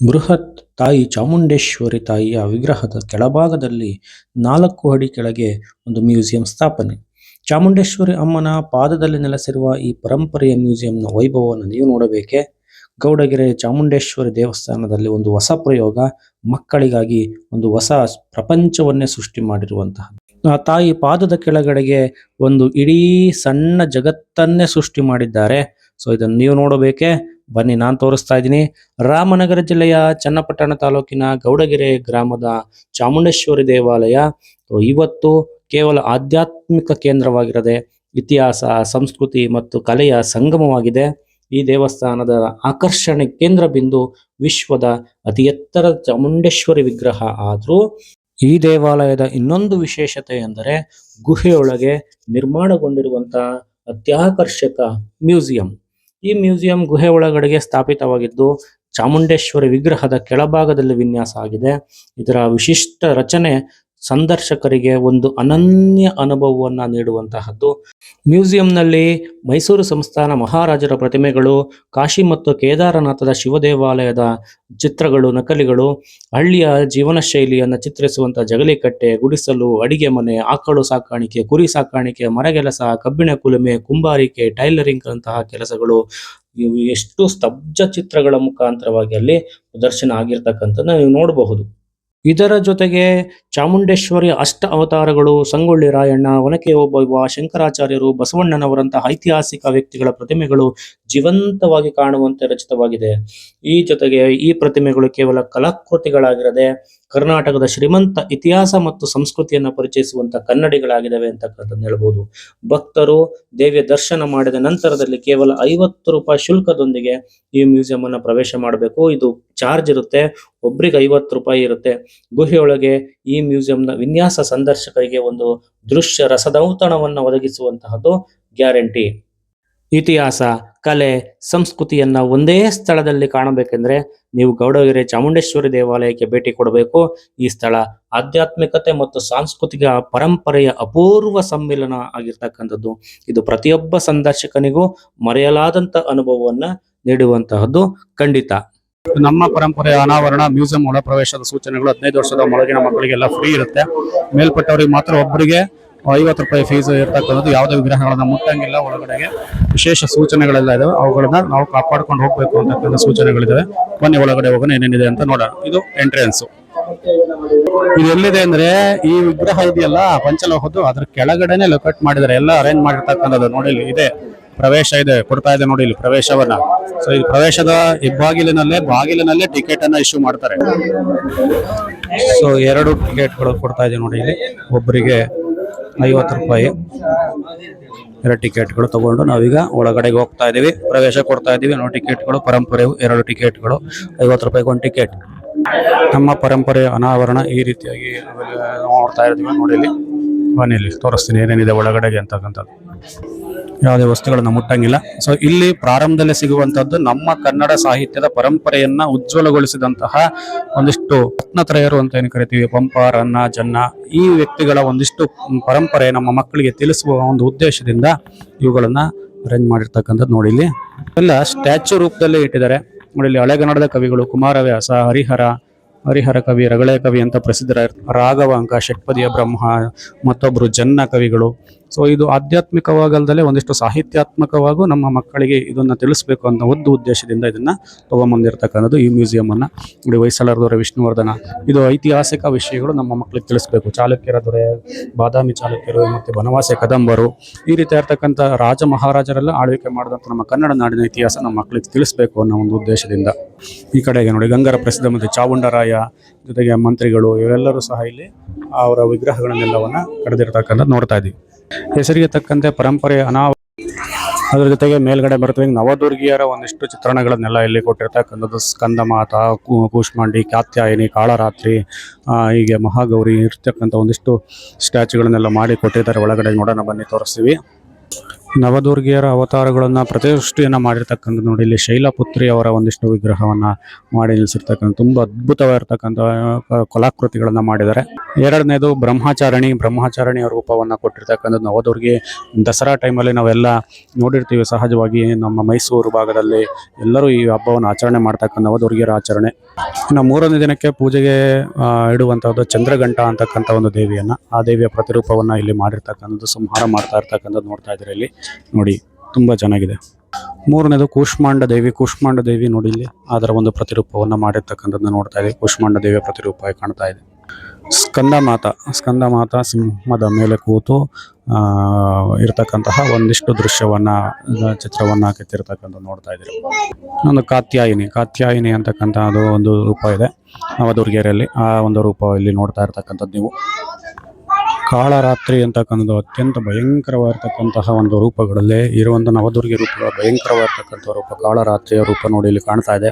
ಬೃಹತ್ ತಾಯಿ ಚಾಮುಂಡೇಶ್ವರಿ ತಾಯಿಯ ವಿಗ್ರಹದ ಕೆಳಭಾಗದಲ್ಲಿ ನಾಲ್ಕು ಅಡಿ ಕೆಳಗೆ ಒಂದು ಮ್ಯೂಸಿಯಂ ಸ್ಥಾಪನೆ. ಚಾಮುಂಡೇಶ್ವರಿ ಅಮ್ಮನ ಪಾದದಲ್ಲಿ ನೆಲೆಸಿರುವ ಈ ಪರಂಪರೆಯ ಮ್ಯೂಸಿಯಂನ ವೈಭವವನ್ನು ನೀವು ನೋಡಬೇಕೆ? ಗೌಡಗೆರೆ ಚಾಮುಂಡೇಶ್ವರಿ ದೇವಸ್ಥಾನದಲ್ಲಿ ಒಂದು ಹೊಸ ಪ್ರಯೋಗ, ಮಕ್ಕಳಿಗಾಗಿ ಒಂದು ಹೊಸ ಪ್ರಪಂಚವನ್ನೇ ಸೃಷ್ಟಿ ಮಾಡಿರುವಂತಹ ಆ ತಾಯಿ ಪಾದದ ಕೆಳಗಡೆಗೆ ಒಂದು ಇಡೀ ಸಣ್ಣ ಜಗತ್ತನ್ನೇ ಸೃಷ್ಟಿ ಮಾಡಿದ್ದಾರೆ. ಸೊ ಇದನ್ನು ನೀವು ನೋಡಬೇಕೆ? ಬನ್ನಿ, ನಾನು ತೋರಿಸ್ತಾ ಇದ್ದೀನಿ. ರಾಮನಗರ ಜಿಲ್ಲೆಯ ಚನ್ನಪಟ್ಟಣ ತಾಲೂಕಿನ ಗೌಡಗೆರೆ ಗ್ರಾಮದ ಚಾಮುಂಡೇಶ್ವರಿ ದೇವಾಲಯ. ಇವತ್ತು ಕೇವಲ ಆಧ್ಯಾತ್ಮಿಕ ಕೇಂದ್ರವಾಗಿರದೆ ಇತಿಹಾಸ, ಸಂಸ್ಕೃತಿ ಮತ್ತು ಕಲೆಯ ಸಂಗಮವಾಗಿದೆ. ಈ ದೇವಸ್ಥಾನದ ಆಕರ್ಷಣೆ ಕೇಂದ್ರ ಬಿಂದು ವಿಶ್ವದ ಅತಿ ಎತ್ತರದ ಚಾಮುಂಡೇಶ್ವರಿ ವಿಗ್ರಹ ಆದರೂ ಈ ದೇವಾಲಯದ ಇನ್ನೊಂದು ವಿಶೇಷತೆ ಎಂದರೆ ಗುಹೆಯೊಳಗೆ ನಿರ್ಮಾಣಗೊಂಡಿರುವಂತಹ ಅತ್ಯಾಕರ್ಷಕ ಮ್ಯೂಸಿಯಂ. ಈ ಮ್ಯೂಸಿಯಂ ಗುಹೆ ಒಳಗಡೆಗೆ ಸ್ಥಾಪಿತವಾಗಿದ್ದು ಚಾಮುಂಡೇಶ್ವರಿ ವಿಗ್ರಹದ ಕೆಳಭಾಗದಲ್ಲಿ ವಿನ್ಯಾಸ ಆಗಿದೆ. ಇದರ ವಿಶಿಷ್ಟ ರಚನೆ ಸಂದರ್ಶಕರಿಗೆ ಒಂದು ಅನನ್ಯ ಅನುಭವವನ್ನ ನೀಡುವಂತಹದ್ದು. ಮ್ಯೂಸಿಯಂನಲ್ಲಿ ಮೈಸೂರು ಸಂಸ್ಥಾನ ಮಹಾರಾಜರ ಪ್ರತಿಮೆಗಳು, ಕಾಶಿ ಮತ್ತು ಕೇದಾರನಾಥದ ಶಿವದೇವಾಲಯದ ಚಿತ್ರಗಳು, ನಕಲಿಗಳು, ಹಳ್ಳಿಯ ಜೀವನ ಶೈಲಿಯನ್ನು ಚಿತ್ರಿಸುವಂತಹ ಜಗಲಿಕಟ್ಟೆ, ಗುಡಿಸಲು, ಅಡಿಗೆ ಮನೆ, ಆಕಳು ಸಾಕಾಣಿಕೆ, ಕುರಿ ಸಾಕಾಣಿಕೆ, ಮರಗೆಲಸ, ಕಬ್ಬಿಣ ಕುಲುಮೆ, ಕುಂಬಾರಿಕೆ, ಟೈಲರಿಂಗ್ ಅಂತಹ ಕೆಲಸಗಳು ಎಷ್ಟು ಸ್ತಬ್ಧ ಚಿತ್ರಗಳ ಮುಖಾಂತರವಾಗಿ ಅಲ್ಲಿ ಪ್ರದರ್ಶನ ಆಗಿರ್ತಕ್ಕಂಥದ್ದು ನೀವು ನೋಡಬಹುದು. ಇದರ ಜೊತೆಗೆ ಚಾಮುಂಡೇಶ್ವರಿ ಅಷ್ಟ ಅವತಾರಗಳು ಸಂಗೊಳ್ಳಿ ರಾಯಣ್ಣ, ಒನಕೆ ಓಬವ್ವ, ಶಂಕರಾಚಾರ್ಯರು, ಬಸವಣ್ಣನವರಂತಹ ಐತಿಹಾಸಿಕ ವ್ಯಕ್ತಿಗಳ ಪ್ರತಿಮೆಗಳು ಜೀವಂತವಾಗಿ ಕಾಣುವಂತೆ ರಚಿತವಾಗಿದೆ. ಈ ಜೊತೆಗೆ ಈ ಪ್ರತಿಮೆಗಳು ಕೇವಲ ಕಲಾಕೃತಿಗಳಾಗಿರದೆ ಕರ್ನಾಟಕದ ಶ್ರೀಮಂತ ಇತಿಹಾಸ ಮತ್ತು ಸಂಸ್ಕೃತಿಯನ್ನು ಪರಿಚಯಿಸುವಂತ ಕನ್ನಡಿಗಳಾಗಿದ್ದಾವೆ ಅಂತಕ್ಕಂಥದ್ದು ಹೇಳ್ಬೋದು. ಭಕ್ತರು ದೇವಿಯ ದರ್ಶನ ಮಾಡಿದ ನಂತರದಲ್ಲಿ ಕೇವಲ ಐವತ್ತು ರೂಪಾಯಿ ಶುಲ್ಕದೊಂದಿಗೆ ಈ ಮ್ಯೂಸಿಯಂ ಅನ್ನ ಪ್ರವೇಶ ಮಾಡಬೇಕು. ಇದು ಚಾರ್ಜ್ ಇರುತ್ತೆ, ಒಬ್ರಿಗೆ ಐವತ್ತು ರೂಪಾಯಿ ಇರುತ್ತೆ. ಗುಹೆಯೊಳಗೆ ಈ ಮ್ಯೂಸಿಯಂನ ವಿನ್ಯಾಸ ಸಂದರ್ಶಕರಿಗೆ ಒಂದು ದೃಶ್ಯ ರಸದೌತಣವನ್ನು ಒದಗಿಸುವಂತಹದ್ದು ಗ್ಯಾರಂಟಿ. ಇತಿಹಾಸ, ಕಲೆ, ಸಂಸ್ಕೃತಿಯನ್ನ ಒಂದೇ ಸ್ಥಳದಲ್ಲಿ ಕಾಣಬೇಕೆಂದ್ರೆ ನೀವು ಗೌಡಗೆರೆ ಚಾಮುಂಡೇಶ್ವರಿ ದೇವಾಲಯಕ್ಕೆ ಭೇಟಿ ಕೊಡಬೇಕು. ಈ ಸ್ಥಳ ಆಧ್ಯಾತ್ಮಿಕತೆ ಮತ್ತು ಸಾಂಸ್ಕೃತಿಕ ಪರಂಪರೆಯ ಅಪೂರ್ವ ಸಮ್ಮಿಲನ ಆಗಿರ್ತಕ್ಕಂಥದ್ದು. ಇದು ಪ್ರತಿಯೊಬ್ಬ ಸಂದರ್ಶಕನಿಗೂ ಮರೆಯಲಾದಂತ ಅನುಭವವನ್ನ ನೀಡುವಂತಹದ್ದು ಖಂಡಿತ. ನಮ್ಮ ಪರಂಪರೆಯ ಅನಾವರಣ ಮ್ಯೂಸಿಯಂ ಒಳ ಪ್ರವೇಶದ ಸೂಚನೆಗಳು ಹದಿನೈದು ವರ್ಷದ ಒಳಗಿನ ಮಕ್ಕಳಿಗೆಲ್ಲ ಫ್ರೀ ಇರುತ್ತೆ. ಮೇಲ್ಪಟ್ಟವರಿಗೆ ಮಾತ್ರ ಒಬ್ಬರಿಗೆ ಐವತ್ತು ರೂಪಾಯಿ ಫೀಸ್ ಇರ್ತಕ್ಕಂಥದ್ದು ಯಾವುದೇ ವಿಗ್ರಹಗಳನ್ನ ಮುಟ್ಟಂಗಿಲ್ಲ ಒಳಗಡೆಗೆ. ವಿಶೇಷ ಸೂಚನೆಗಳೆಲ್ಲ ಇದಾವೆ. ಅವುಗಳನ್ನ ನಾವು ಕಾಪಾಡ್ಕೊಂಡು ಹೋಗ್ಬೇಕು ಅಂತಕ್ಕಂಥ ಸೂಚನೆಗಳಿದಾವೆ. ಬನ್ನಿ ಒಳಗಡೆ ಹೋಗೋಣ ಏನೇನಿದೆ ಅಂತ ನೋಡೋಣ. ಇದು ಎಂಟ್ರೆನ್ಸ್ ಇದು ಎಲ್ಲಿದೆ ಅಂದ್ರೆ ಈ ವಿಗ್ರಹ ಇದೆಯಲ್ಲ, ಪಂಚಲೋಹದ್ದು. ಅದ್ರ ಕೆಳಗಡೆನೆ ಲೊಕೇಟ್ ಮಾಡಿದ್ದಾರೆ. ಎಲ್ಲ ಅರೇಂಜ್ ಮಾಡಿರ್ತಕ್ಕಂಥದ್ದು ನೋಡಿ ಇಲ್ಲಿ ಇದೆ. ಪ್ರವೇಶ ಇದೆ. ಕೊಡ್ತಾ ಇದೆ ನೋಡಿ ಇಲ್ಲಿ ಪ್ರವೇಶವನ್ನ. ಸೊ ಈ ಪ್ರವೇಶದ ಹೆಬ್ಬಾಗಿಲಿನಲ್ಲೇ ಬಾಗಿಲಿನಲ್ಲೇ ಟಿಕೆಟ್ ಅನ್ನ ಇಶ್ಯೂ ಮಾಡ್ತಾರೆ. ಸೊ ಎರಡು ಟಿಕೆಟ್ಗಳು ಕೊಡ್ತಾ ಇದೆ ನೋಡಿ ಇಲ್ಲಿ ಒಬ್ಬರಿಗೆ ಐವತ್ತು ರೂಪಾಯಿ ಎರಡು ಟಿಕೆಟ್ಗಳು ತಗೊಂಡು ನಾವೀಗ ಒಳಗಡೆಗೆ ಹೋಗ್ತಾ ಇದ್ದೀವಿ. ಪ್ರವೇಶ ಕೊಡ್ತಾ ಇದ್ದೀವಿ. ನಾವು ಟಿಕೆಟ್ಗಳು, ಪರಂಪರೆ ಎರಡು ಟಿಕೆಟ್ಗಳು. ಐವತ್ತು ರೂಪಾಯಿಗೆ ಒಂದು ಟಿಕೆಟ್. ನಮ್ಮ ಪರಂಪರೆಯ ಅನಾವರಣ ಈ ರೀತಿಯಾಗಿ ನೋಡ್ತಾ ಇರ್ತೀವಿ. ನೋಡಿ ಇಲ್ಲಿ. ಬನ್ನಿ ತೋರಿಸ್ತೀನಿ ಏನೇನಿದೆ ಒಳಗಡೆಗೆ ಅಂತಕ್ಕಂಥದ್ದು. ಯಾವುದೇ ವಸ್ತುಗಳನ್ನು ಮುಟ್ಟಂಗಿಲ್ಲ. ಸೊ ಇಲ್ಲಿ ಪ್ರಾರಂಭದಲ್ಲಿ ಸಿಗುವಂತದ್ದು ನಮ್ಮ ಕನ್ನಡ ಸಾಹಿತ್ಯದ ಪರಂಪರೆಯನ್ನ ಉಜ್ವಲಗೊಳಿಸಿದಂತಹ ಒಂದಿಷ್ಟು ರತ್ನತ್ರಯರು ಅಂತ ಏನು ಕರಿತೀವಿ ಪಂಪ ರನ್ನ ಜನ್ನ, ಈ ವ್ಯಕ್ತಿಗಳ ಒಂದಿಷ್ಟು ಪರಂಪರೆ ನಮ್ಮ ಮಕ್ಕಳಿಗೆ ತಿಳಿಸುವ ಒಂದು ಉದ್ದೇಶದಿಂದ ಇವುಗಳನ್ನ ಅರೇಂಜ್ ಮಾಡಿರ್ತಕ್ಕಂಥದ್ದು ನೋಡಿ ಇಲ್ಲಿ. ಎಲ್ಲ ಸ್ಟ್ಯಾಚ್ಯೂ ರೂಪದಲ್ಲಿ ಇಟ್ಟಿದ್ದಾರೆ. ನೋಡಿ ಇಲ್ಲಿ ಹಳೆಗನ್ನಡದ ಕವಿಗಳು ಕುಮಾರವ್ಯಾಸ, ಹರಿಹರ ಹರಿಹರ ಕವಿ, ರಗಳೆ ಕವಿ ಅಂತ ಪ್ರಸಿದ್ಧರ ರಾಘವಾಂಕ, ಷಟ್ಪದಿಯ ಬ್ರಹ್ಮ ಮತ್ತೊಬ್ಬರು ಜನ್ನ ಕವಿಗಳು. ಸೊ ಇದು ಆಧ್ಯಾತ್ಮಿಕವಾಗಲ್ದಲೆ ಒಂದಿಷ್ಟು ಸಾಹಿತ್ಯಾತ್ಮಕವಾಗೂ ನಮ್ಮ ಮಕ್ಕಳಿಗೆ ಇದನ್ನು ತಿಳಿಸ್ಬೇಕು ಅನ್ನೋ ಒಂದು ಉದ್ದೇಶದಿಂದ ಇದನ್ನು ತಗೊಂಬಂದಿರ್ತಕ್ಕಂಥದ್ದು ಈ ಮ್ಯೂಸಿಯಮನ್ನು ನೋಡಿ, ಹೊಯ್ಸಳರ ವಿಷ್ಣುವರ್ಧನ. ಇದು ಐತಿಹಾಸಿಕ ವಿಷಯಗಳು ನಮ್ಮ ಮಕ್ಕಳಿಗೆ ತಿಳಿಸ್ಬೇಕು. ಚಾಲುಕ್ಯರ ದೊರೆ, ಬಾದಾಮಿ ಚಾಲುಕ್ಯರು ಮತ್ತು ಬನವಾಸಿ ಕದಂಬರು. ಈ ರೀತಿ ಇರ್ತಕ್ಕಂಥ ರಾಜ ಮಹಾರಾಜರೆಲ್ಲ ಆಳ್ವಿಕೆ ಮಾಡಿದಂಥ ನಮ್ಮ ಕನ್ನಡ ನಾಡಿನ ಇತಿಹಾಸ ನಮ್ಮ ಮಕ್ಕಳಿಗೆ ತಿಳಿಸ್ಬೇಕು ಅನ್ನೋ ಒಂದು ಉದ್ದೇಶದಿಂದ. ಈ ಕಡೆಗೆ ನೋಡಿ, ಗಂಗರ ಪ್ರಸಿದ್ಧ ಮತ್ತು ಚಾವುಂಡರಾಯ ಜೊತೆಗೆ ಮಂತ್ರಿಗಳು, ಇವರೆಲ್ಲರೂ ಸಹ ಇಲ್ಲಿ ಅವರ ವಿಗ್ರಹಗಳನ್ನೆಲ್ಲವನ್ನು ಕಡೆದಿರ್ತಕ್ಕಂಥದ್ದು ನೋಡ್ತಾ ಇದ್ದೀವಿ. ಹೆಸರಿಗೆ ತಕ್ಕಂತೆ ಪರಂಪರೆ ಅನಾವ ಅದರ ಜೊತೆಗೆ ಮೇಲ್ಗಡೆ ಬರ್ತವೆ ನವದುರ್ಗಿಯರ ಒಂದಿಷ್ಟು ಚಿತ್ರಣಗಳನ್ನೆಲ್ಲ ಇಲ್ಲಿ ಕೊಟ್ಟಿರ್ತಕ್ಕಂಥದ್ದು. ಸ್ಕಂದಮಾತ ಕೂಷ್ಮಾಂಡಿ, ಕಾತ್ಯಾಯಿನಿ, ಕಾಳರಾತ್ರಿ ಹೀಗೆ ಮಹಾಗೌರಿ, ಇರ್ತಕ್ಕಂಥ ಒಂದಿಷ್ಟು ಸ್ಟ್ಯಾಚುಗಳನ್ನೆಲ್ಲ ಮಾಡಿ ಕೊಟ್ಟಿದ್ದಾರೆ. ಒಳಗಡೆ ನೋಡೋಣ, ಬನ್ನಿ, ತೋರಿಸ್ತೀವಿ. ನವದುರ್ಗಿಯರ ಅವತಾರಗಳನ್ನು ಪ್ರತಿಷ್ಠೆಯನ್ನ ಮಾಡಿರ್ತಕ್ಕಂಥ ನೋಡಿ, ಇಲ್ಲಿ ಶೈಲಪುತ್ರಿ ಅವರ ಒಂದಿಷ್ಟು ವಿಗ್ರಹವನ್ನ ಮಾಡಿ ನಿಲ್ಲಿಸಿರ್ತಕ್ಕಂಥ ತುಂಬಾ ಅದ್ಭುತವಾಗಿರ್ತಕ್ಕಂಥ ಕಲಾಕೃತಿಗಳನ್ನು ಮಾಡಿದ್ದಾರೆ. ಎರಡನೇದು ಬ್ರಹ್ಮಚಾರಣಿ. ಬ್ರಹ್ಮಚಾರಣಿಯ ರೂಪವನ್ನ ಕೊಟ್ಟಿರ್ತಕ್ಕಂಥದ್ದು ನವದುರ್ಗಿ. ದಸರಾ ಟೈಮಲ್ಲಿ ನಾವೆಲ್ಲ ನೋಡಿರ್ತೀವಿ, ಸಹಜವಾಗಿ ನಮ್ಮ ಮೈಸೂರು ಭಾಗದಲ್ಲಿ ಎಲ್ಲರೂ ಈ ಹಬ್ಬವನ್ನು ಆಚರಣೆ ಮಾಡ್ತಕ್ಕಂಥ ನವದುರ್ಗಿಯರ ಆಚರಣೆ. ಇನ್ನು ಮೂರನೇ ದಿನಕ್ಕೆ ಪೂಜೆಗೆ ಇಡುವಂಥದ್ದು ಚಂದ್ರಘಂಟ ಅಂತಕ್ಕಂಥ ಒಂದು ದೇವಿಯನ್ನ. ಆ ದೇವಿಯ ಪ್ರತಿರೂಪವನ್ನ ಇಲ್ಲಿ ಮಾಡಿರ್ತಕ್ಕಂಥದ್ದು, ಸಂಹಾರ ಮಾಡ್ತಾ ಇರ್ತಕ್ಕಂಥದ್ದು ನೋಡ್ತಾ ಇದ್ರೆ ಇಲ್ಲಿ. ನೋಡಿ, ತುಂಬ ಚೆನ್ನಾಗಿದೆ. ಮೂರನೇದು ಕೂಷ್ಮಾಂಡ ದೇವಿ. ಕೂಷ್ಮಾಂಡ ದೇವಿ ನೋಡಿ ಇಲ್ಲಿ ಅದರ ಒಂದು ಪ್ರತಿರೂಪವನ್ನು ಮಾಡಿರ್ತಕ್ಕಂಥದ್ದು ನೋಡ್ತಾ ಇದೆ. ಕೂಷ್ಮಾಂಡ ದೇವಿಯ ಪ್ರತಿರೂಪ ಕಾಣ್ತಾ ಇದೆ. ಸ್ಕಂದ ಮಾತ. ಸ್ಕಂದ ಮಾತ ಸಿಂಹದ ಮೇಲೆ ಕೂತು ಇರತಕ್ಕಂತಹ ಒಂದಿಷ್ಟು ದೃಶ್ಯವನ್ನ ಚಿತ್ರವನ್ನ ಕೆತ್ತಿರ್ತಕ್ಕಂಥ ನೋಡ್ತಾ ಇದ್ದೀರಿ. ಒಂದು ಕಾತ್ಯಾಯಿನಿ. ಕಾತ್ಯಾಯಿನಿ ಅಂತಕ್ಕಂಥ ಅದು ಒಂದು ರೂಪ ಇದೆ. ನವದುರ್ಗಿಯರಲ್ಲಿ ಆ ಒಂದು ರೂಪ ಇಲ್ಲಿ ನೋಡ್ತಾ ಇರ್ತಕ್ಕಂಥದ್ದು ನೀವು. ಕಾಳರಾತ್ರಿ ಅಂತಕ್ಕಂಥದ್ದು ಅತ್ಯಂತ ಭಯಂಕರವಾಗಿರ್ತಕ್ಕಂತಹ ಒಂದು ರೂಪಗಳಲ್ಲಿ ಇರುವಂಥ ನವದುರ್ಗಿ ರೂಪಗಳ ಭಯಂಕರವಾಗಿರ್ತಕ್ಕಂಥ ರೂಪ, ಕಾಳರಾತ್ರಿಯ ರೂಪ ನೋಡಿ ಇಲ್ಲಿ ಕಾಣ್ತಾ ಇದೆ.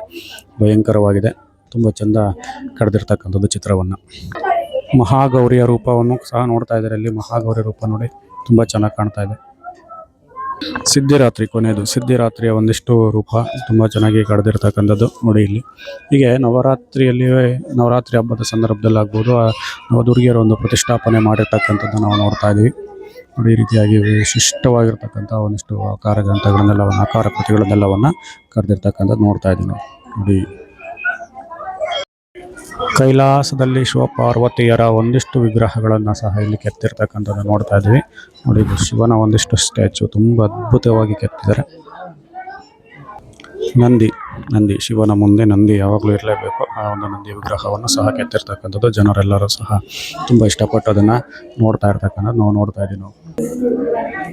ಭಯಂಕರವಾಗಿದೆ. ತುಂಬ ಚಂದ ಕಡ್ದಿರ್ತಕ್ಕಂಥದ್ದು ಚಿತ್ರವನ್ನು. ಮಹಾಗೌರಿಯ ರೂಪವನ್ನು ಸಹ ನೋಡ್ತಾ ಇದ್ದಾರೆ. ಇಲ್ಲಿ ಮಹಾಗೌರಿ ರೂಪ ನೋಡಿ ತುಂಬ ಚೆನ್ನಾಗಿ ಕಾಣ್ತಾ ಇದೆ. ಸಿದ್ಧಿರಾತ್ರಿ ಕೊನೆಯದು ಸಿದ್ಧಿರಾತ್ರಿಯ ಒಂದಿಷ್ಟು ರೂಪ ತುಂಬ ಚೆನ್ನಾಗಿ ಕಳೆದಿರ್ತಕ್ಕಂಥದ್ದು ನೋಡಿ ಇಲ್ಲಿ. ಹೀಗೆ ನವರಾತ್ರಿಯಲ್ಲಿ ನವರಾತ್ರಿ ಹಬ್ಬದ ಸಂದರ್ಭದಲ್ಲಿ ಆಗ್ಬೋದು ಆ ನವದುರ್ಗಿಯರ ಒಂದು ಪ್ರತಿಷ್ಠಾಪನೆ ಮಾಡಿರ್ತಕ್ಕಂಥದ್ದು ನಾವು ನೋಡ್ತಾ ಇದ್ದೀವಿ. ನೋಡಿ, ಈ ರೀತಿಯಾಗಿ ವಿಶಿಷ್ಟವಾಗಿರ್ತಕ್ಕಂಥ ಒಂದಿಷ್ಟು ಆಕಾರ ಗ್ರಂಥಗಳನ್ನೆಲ್ಲವನ್ನು, ಆಕಾರ ಕೃತಿಗಳನ್ನೆಲ್ಲವನ್ನು ಕರೆದಿರ್ತಕ್ಕಂಥದ್ದು ನೋಡ್ತಾ ಇದ್ದೀವಿ ನಾವು. ನೋಡಿ ಕೈಲಾಸದಲ್ಲಿ ಶಿವಪಾರ್ವತಿಯರ ಒಂದಿಷ್ಟು ವಿಗ್ರಹಗಳನ್ನು ಸಹ ಇಲ್ಲಿ ಕೆತ್ತಿರ್ತಕ್ಕಂಥದ್ದು ನೋಡ್ತಾ ಇದ್ವಿ ನೋಡಿ ಶಿವನ ಒಂದಿಷ್ಟು ಸ್ಟ್ಯಾಚು. ತುಂಬ ಅದ್ಭುತವಾಗಿ ಕೆತ್ತಿದ್ದಾರೆ. ನಂದಿ. ನಂದಿ, ಶಿವನ ಮುಂದೆ ನಂದಿ ಯಾವಾಗಲೂ ಇರಲೇಬೇಕು. ಆ ಒಂದು ನಂದಿ ವಿಗ್ರಹವನ್ನು ಸಹ ಕೆತ್ತಿರ್ತಕ್ಕಂಥದ್ದು ಜನರೆಲ್ಲರೂ ಸಹ ತುಂಬ ಇಷ್ಟಪಟ್ಟು ಅದನ್ನು ನೋಡ್ತಾ ಇರ್ತಕ್ಕಂಥದ್ದು ನಾವು ನೋಡ್ತಾ ಇದ್ದೀವಿ ನಾವು.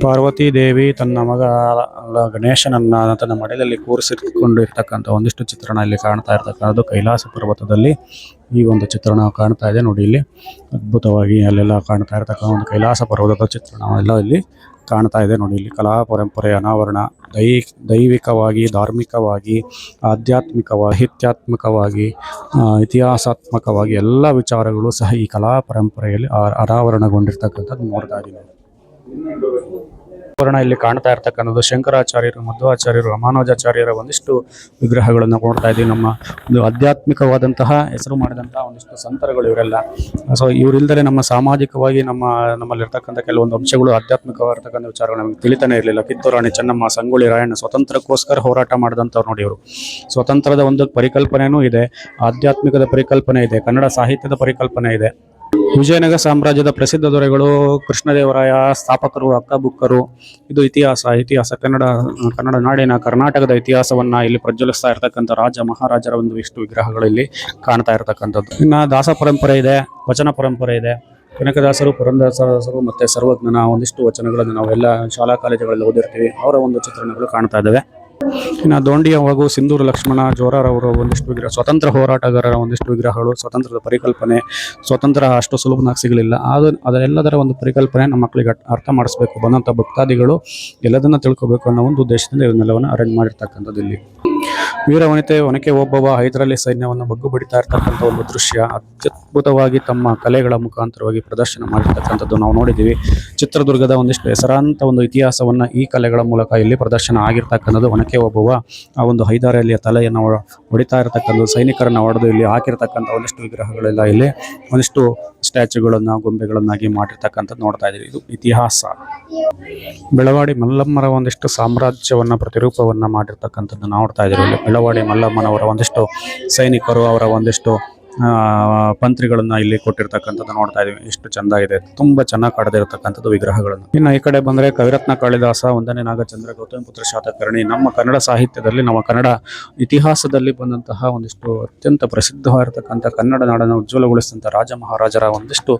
ಪಾರ್ವತಿ ದೇವಿ ತನ್ನ ಮಗ ಗಣೇಶನನ್ನ ತನ್ನ ಮಡಿಲಲ್ಲಿ ಕೂರಿಸಿಕೊಂಡಿರ್ತಕ್ಕಂಥ ಒಂದಿಷ್ಟು ಚಿತ್ರಣ ಇಲ್ಲಿ ಕಾಣ್ತಾ ಇರ್ತಕ್ಕಂಥದ್ದು. ಕೈಲಾಸ ಪರ್ವತದಲ್ಲಿ ಈ ಒಂದು ಚಿತ್ರಣ ಕಾಣ್ತಾ ಇದೆ ನೋಡಿ ಇಲ್ಲಿ. ಅದ್ಭುತವಾಗಿ ಅಲ್ಲೆಲ್ಲ ಕಾಣ್ತಾ ಇರ್ತಕ್ಕಂಥ ಒಂದು ಕೈಲಾಸ ಪರ್ವತದ ಚಿತ್ರಣ ಎಲ್ಲ ಇಲ್ಲಿ ಕಾಣ್ತಾ ಇದೆ ನೋಡಿ ಇಲ್ಲಿ ಕಲಾ ಪರಂಪರೆ, ಅನಾವರಣ, ದೈ, ದೈವಿಕವಾಗಿ, ಧಾರ್ಮಿಕವಾಗಿ, ಆಧ್ಯಾತ್ಮಿಕವಾಗಿ ಸಾಹಿತ್ಯಾತ್ಮಕವಾಗಿ ಇತಿಹಾಸಾತ್ಮಕವಾಗಿ ಎಲ್ಲ ವಿಚಾರಗಳು ಸಹ ಈ ಕಲಾ ಪರಂಪರೆಯಲ್ಲಿ ಅನಾವರಣಗೊಂಡಿರ್ತಕ್ಕಂಥದ್ದು ನೋಡ್ತಾ ಇದ್ದೀವಿ ವರ್ಣ ಇಲ್ಲಿ ಕಾಣ್ತಾ ಇರ್ತಕ್ಕಂಥದ್ದು. ಶಂಕರಾಚಾರ್ಯರು, ಮಧ್ವಾಚಾರ್ಯರು, ರಾಮಾನುಜಾಚಾರ್ಯರ ಒಂದಿಷ್ಟು ವಿಗ್ರಹಗಳನ್ನು ನೋಡ್ತಾ ಇದ್ದೀವಿ. ನಮ್ಮ ಒಂದು ಆಧ್ಯಾತ್ಮಿಕವಾದಂತಹ ಹೆಸರು ಮಾಡಿದಂತಹ ಒಂದಿಷ್ಟು ಸಂತರುಗಳು ಇವರೆಲ್ಲ. ಸೊ ಇವರಿಲ್ದರೆ ನಮ್ಮ ಸಾಮಾಜಿಕವಾಗಿ ನಮ್ಮ, ನಮ್ಮಲ್ಲಿರ್ತಕ್ಕಂಥ ಕೆಲವೊಂದು ಅಂಶಗಳು ಆಧ್ಯಾತ್ಮಿಕವಾಗಿರ್ತಕ್ಕಂಥ ವಿಚಾರಗಳು ನಮಗೆ ತಿಳಿತಾನೆ ಇರಲಿಲ್ಲ. ಕಿತ್ತೂರಾಣಿ, ಚೆನ್ನಮ್ಮ, ಸಂಗೊಳ್ಳಿ, ರಾಯಣ್ಣ ಸ್ವತಂತ್ರಕ್ಕೋಸ್ಕರ ಹೋರಾಟ ಮಾಡಿದಂಥವ್ರು ನೋಡಿ ಇವರು. ಸ್ವತಂತ್ರದ ಒಂದು ಪರಿಕಲ್ಪನೆಯೂ ಇದೆ. ಆಧ್ಯಾತ್ಮಿಕದ ಪರಿಕಲ್ಪನೆ ಇದೆ. ಕನ್ನಡ ಸಾಹಿತ್ಯದ ಪರಿಕಲ್ಪನೆ ಇದೆ. ವಿಜಯನಗರ ಸಾಮ್ರಾಜ್ಯದ ಪ್ರಸಿದ್ಧ ದೊರೆಗಳು ಕೃಷ್ಣದೇವರಾಯ, ಸ್ಥಾಪಕರು, ಅಕ್ಕಬುಕ್ಕರು. ಇದು ಇತಿಹಾಸ. ಇತಿಹಾಸ ಕನ್ನಡ ಕನ್ನಡ ನಾಡಿನ ಕರ್ನಾಟಕದ ಇತಿಹಾಸವನ್ನ ಇಲ್ಲಿ ಪ್ರಜ್ವಲಿಸ್ತಾ ಇರತಕ್ಕಂಥ ರಾಜ ಮಹಾರಾಜರ ಒಂದು ಇಷ್ಟು ವಿಗ್ರಹಗಳು ಇಲ್ಲಿ ಕಾಣ್ತಾ ಇರತಕ್ಕಂಥದ್ದು. ಇನ್ನ ದಾಸ ಪರಂಪರೆ ಇದೆ, ವಚನ ಪರಂಪರೆ ಇದೆ. ಕನಕದಾಸರು, ಪುರಂದರದಾಸರು ಮತ್ತೆ ಸರ್ವಜ್ಞನ ಒಂದಿಷ್ಟು ವಚನಗಳನ್ನು ನಾವೆಲ್ಲ ಶಾಲಾ ಕಾಲೇಜುಗಳಲ್ಲಿ ಓದಿರ್ತೀವಿ. ಅವರ ಒಂದು ಚಿತ್ರಣಗಳು ಕಾಣ್ತಾ ಇದ್ದಾವೆ ಇನ್ನು ದೋಂಡಿಯ ಹಾಗೂ ಸಿಂಧೂರು ಲಕ್ಷ್ಮಣ ಜೋರಾರವರ ಒಂದಿಷ್ಟು ವಿಗ್ರಹ, ಸ್ವತಂತ್ರ ಹೋರಾಟಗಾರರ ಒಂದಿಷ್ಟು ವಿಗ್ರಹಗಳು, ಸ್ವತಂತ್ರದ ಪರಿಕಲ್ಪನೆ, ಸ್ವತಂತ್ರ ಅಷ್ಟು ಸುಲಭನಾಗಿ ಸಿಗಲಿಲ್ಲ. ಅದು ಅದರೆಲ್ಲದರ ಒಂದು ಪರಿಕಲ್ಪನೆ ನಮ್ಮ ಮಕ್ಕಳಿಗೆ ಅರ್ಥ- ಅರ್ಥ ಮಾಡಿಸ್ಬೇಕು. ಬಂದಂಥ ಭಕ್ತಾದಿಗಳು ಎಲ್ಲದನ್ನ ತಿಳ್ಕೊಬೇಕು ಅನ್ನೋ ಒಂದು ಉದ್ದೇಶದಿಂದ ಇವನ್ನೆಲ್ಲವನ್ನು ಅರೇಂಜ್ ಮಾಡಿರ್ತಕ್ಕಂಥದ್ದು ಇಲ್ಲಿ. ವೀರವನಿತೆ, ಒನಕೆ ಒಬ್ಬವ ಹೈದರಾಲಿ ಸೈನ್ಯವನ್ನು ಬಗ್ಗು ಬಡಿತಾ ಇರ್ತಕ್ಕಂಥ ಒಂದು ದೃಶ್ಯ. ಅತ್ಯದ್ಭುತವಾಗಿ ತಮ್ಮ ಕಲೆಗಳ ಮುಖಾಂತರವಾಗಿ ಪ್ರದರ್ಶನ ಮಾಡಿರ್ತಕ್ಕಂಥದ್ದು ನಾವು ನೋಡಿದ್ದೀವಿ. ಚಿತ್ರದುರ್ಗದ ಒಂದಿಷ್ಟು ಹೆಸರಾಂತ ಒಂದು ಇತಿಹಾಸವನ್ನು ಈ ಕಲೆಗಳ ಮೂಲಕ ಇಲ್ಲಿ ಪ್ರದರ್ಶನ ಆಗಿರ್ತಕ್ಕಂಥದ್ದು ಒನಕೆ ಒಬ್ಬವ. ಆ ಒಂದು ಹೈದಾರಿಯಲ್ಲಿಯ ತಲೆಯನ್ನು ಹೊಡಿತಾ ಇರತಕ್ಕಂಥ ಸೈನಿಕರನ್ನು ಹೊಡೆದು ಇಲ್ಲಿ ಹಾಕಿರ್ತಕ್ಕಂಥ ಒಂದಿಷ್ಟು ವಿಗ್ರಹಗಳೆಲ್ಲ ಇಲ್ಲಿ. ಒಂದಿಷ್ಟು ಸ್ಟ್ಯಾಚುಗಳನ್ನ ಗೊಂಬೆಗಳನ್ನಾಗಿ ಮಾಡಿರ್ತಕ್ಕಂಥದ್ದು ನೋಡ್ತಾ ಇದ್ದೀವಿ. ಇದು ಇತಿಹಾಸ. ಬೆಳವಾಡಿ ಮಲ್ಲಮ್ಮರ ಒಂದಿಷ್ಟು ಸಾಮ್ರಾಜ್ಯವನ್ನ, ಪ್ರತಿರೂಪವನ್ನ ಮಾಡಿರ್ತಕ್ಕಂಥದ್ದು ನೋಡ್ತಾ ಇಲ್ಲಿ ಬೆಳವಾಡಿ ಮಲ್ಲಮ್ಮನವರ ಒಂದಿಷ್ಟು ಸೈನಿಕರು, ಅವರ ಒಂದಿಷ್ಟು ಪಂತ್ರಿಗಳನ್ನ ಇಲ್ಲಿ ಕೊಟ್ಟಿರ್ತಕ್ಕಂಥದ್ದು ನೋಡ್ತಾ ಇದೀವಿ. ಎಷ್ಟು ಚೆಂದಾಗಿದೆ. ತುಂಬಾ ಚೆನ್ನಾಗಿ ಕಾಡದಿರತಕ್ಕಂಥದ್ದು ವಿಗ್ರಹಗಳನ್ನು. ಇನ್ನು ಈ ಕಡೆ ಬಂದ್ರೆ ಕವಿರತ್ನ ಕಾಳಿದಾಸ, ಒಂದನೇ ನಾಗಚಂದ್ರ, ಗೌತಮ ಪುತ್ರ ಶಾತಕರ್ಣಿ, ನಮ್ಮ ಕನ್ನಡ ಸಾಹಿತ್ಯದಲ್ಲಿ, ನಮ್ಮ ಕನ್ನಡ ಇತಿಹಾಸದಲ್ಲಿ ಬಂದಂತಹ ಒಂದಿಷ್ಟು ಅತ್ಯಂತ ಪ್ರಸಿದ್ಧವಾಗಿರ್ತಕ್ಕಂಥ ಕನ್ನಡ ನಾಡನ್ನು ಉಜ್ವಲಗೊಳಿಸಿದಂಥ ರಾಜ ಮಹಾರಾಜರ ಒಂದಿಷ್ಟು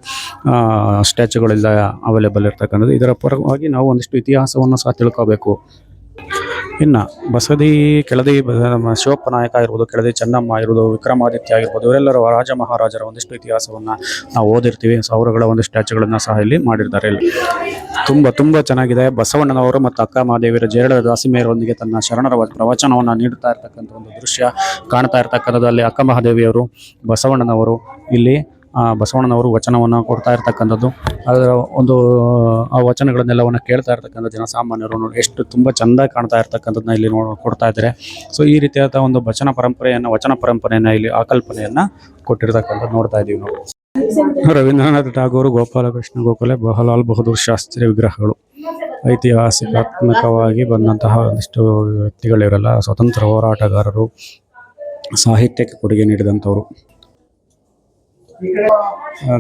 ಸ್ಟ್ಯಾಚುಗಳೆಲ್ಲ ಅವೈಲೇಬಲ್ ಇರ್ತಕ್ಕಂಥದ್ದು. ಇದರ ಪರವಾಗಿ ನಾವು ಒಂದಿಷ್ಟು ಇತಿಹಾಸವನ್ನು ಸಹ ತಿಳ್ಕೋಬೇಕು. ಇನ್ನು ಬಸದಿ ಕೆಳದಿ ನಮ್ಮ ಶಿವಪ್ಪ ನಾಯಕ ಆಗಿರ್ಬೋದು, ಕೆಳದಿ ಚೆನ್ನಮ್ಮ ಇರ್ಬೋದು ವಿಕ್ರಮಾದಿತ್ಯ ಆಗಿರ್ಬೋದು, ಇವರೆಲ್ಲರ ರಾಜ ಮಹಾರಾಜರ ಒಂದಿಷ್ಟು ಇತಿಹಾಸವನ್ನು ನಾವು ಓದಿರ್ತೀವಿ ಸೊ ಅವರುಗಳ ಒಂದು ಸ್ಟ್ಯಾಚುಗಳನ್ನು ಸಹ ಇಲ್ಲಿ ಮಾಡಿರ್ತಾರೆ. ಇಲ್ಲಿ ತುಂಬ ತುಂಬ ಚೆನ್ನಾಗಿದೆ. ಬಸವಣ್ಣನವರು ಮತ್ತು ಅಕ್ಕ ಮಹಾದೇವಿಯರ ಜೇರಳ ದಾಸಿಮೆಯರೊಂದಿಗೆ ತನ್ನ ಶರಣರ ಪ್ರವಚನವನ್ನು ನೀಡುತ್ತಾ ಇರ್ತಕ್ಕಂಥ ಒಂದು ದೃಶ್ಯ ಕಾಣ್ತಾ ಇರ್ತಕ್ಕಂಥದ್ದು. ಅಲ್ಲಿ ಅಕ್ಕ ಮಹಾದೇವಿಯವರು, ಬಸವಣ್ಣನವರು ಇಲ್ಲಿ ಬಸವಣ್ಣನವರು ವಚನವನ್ನು ಕೊಡ್ತಾ ಇರ್ತಕ್ಕಂಥದ್ದು. ಅದರ ಒಂದು, ಆ ವಚನಗಳನ್ನೆಲ್ಲವನ್ನು ಕೇಳ್ತಾ ಇರ್ತಕ್ಕಂಥ ಜನಸಾಮಾನ್ಯರು ನೋಡಿ ಎಷ್ಟು ತುಂಬ ಚೆಂದ ಕಾಣ್ತಾ ಇರ್ತಕ್ಕಂಥದ್ದನ್ನ ಇಲ್ಲಿ ನೋಡ ಕೊಡ್ತಾ ಇದ್ದಾರೆ. ಸೊ ಈ ರೀತಿಯಾದ ಒಂದು ವಚನ ಪರಂಪರೆಯನ್ನು ವಚನ ಪರಂಪರೆಯನ್ನು ಇಲ್ಲಿ ಆಕಲ್ಪನೆಯನ್ನು ಕಲ್ಪನೆಯನ್ನು ಕೊಟ್ಟಿರ್ತಕ್ಕಂಥದ್ದು ನೋಡ್ತಾ ಇದ್ದೀವಿ ನಾವು. ರವೀಂದ್ರನಾಥ್ ಟಾಗೂರು ಗೋಪಾಲಕೃಷ್ಣ ಗೋಖಲೆ ಬಹಲಾಲ್ ಬಹದ್ದೂರ್ ಶಾಸ್ತ್ರಿ ವಿಗ್ರಹಗಳು. ಐತಿಹಾಸಿಕಾತ್ಮಕವಾಗಿ ಬಂದಂತಹ ಒಂದಿಷ್ಟು ವ್ಯಕ್ತಿಗಳಿರಲ್ಲ, ಸ್ವತಂತ್ರ ಹೋರಾಟಗಾರರು, ಸಾಹಿತ್ಯಕ್ಕೆ ಕೊಡುಗೆ ನೀಡಿದಂಥವ್ರು.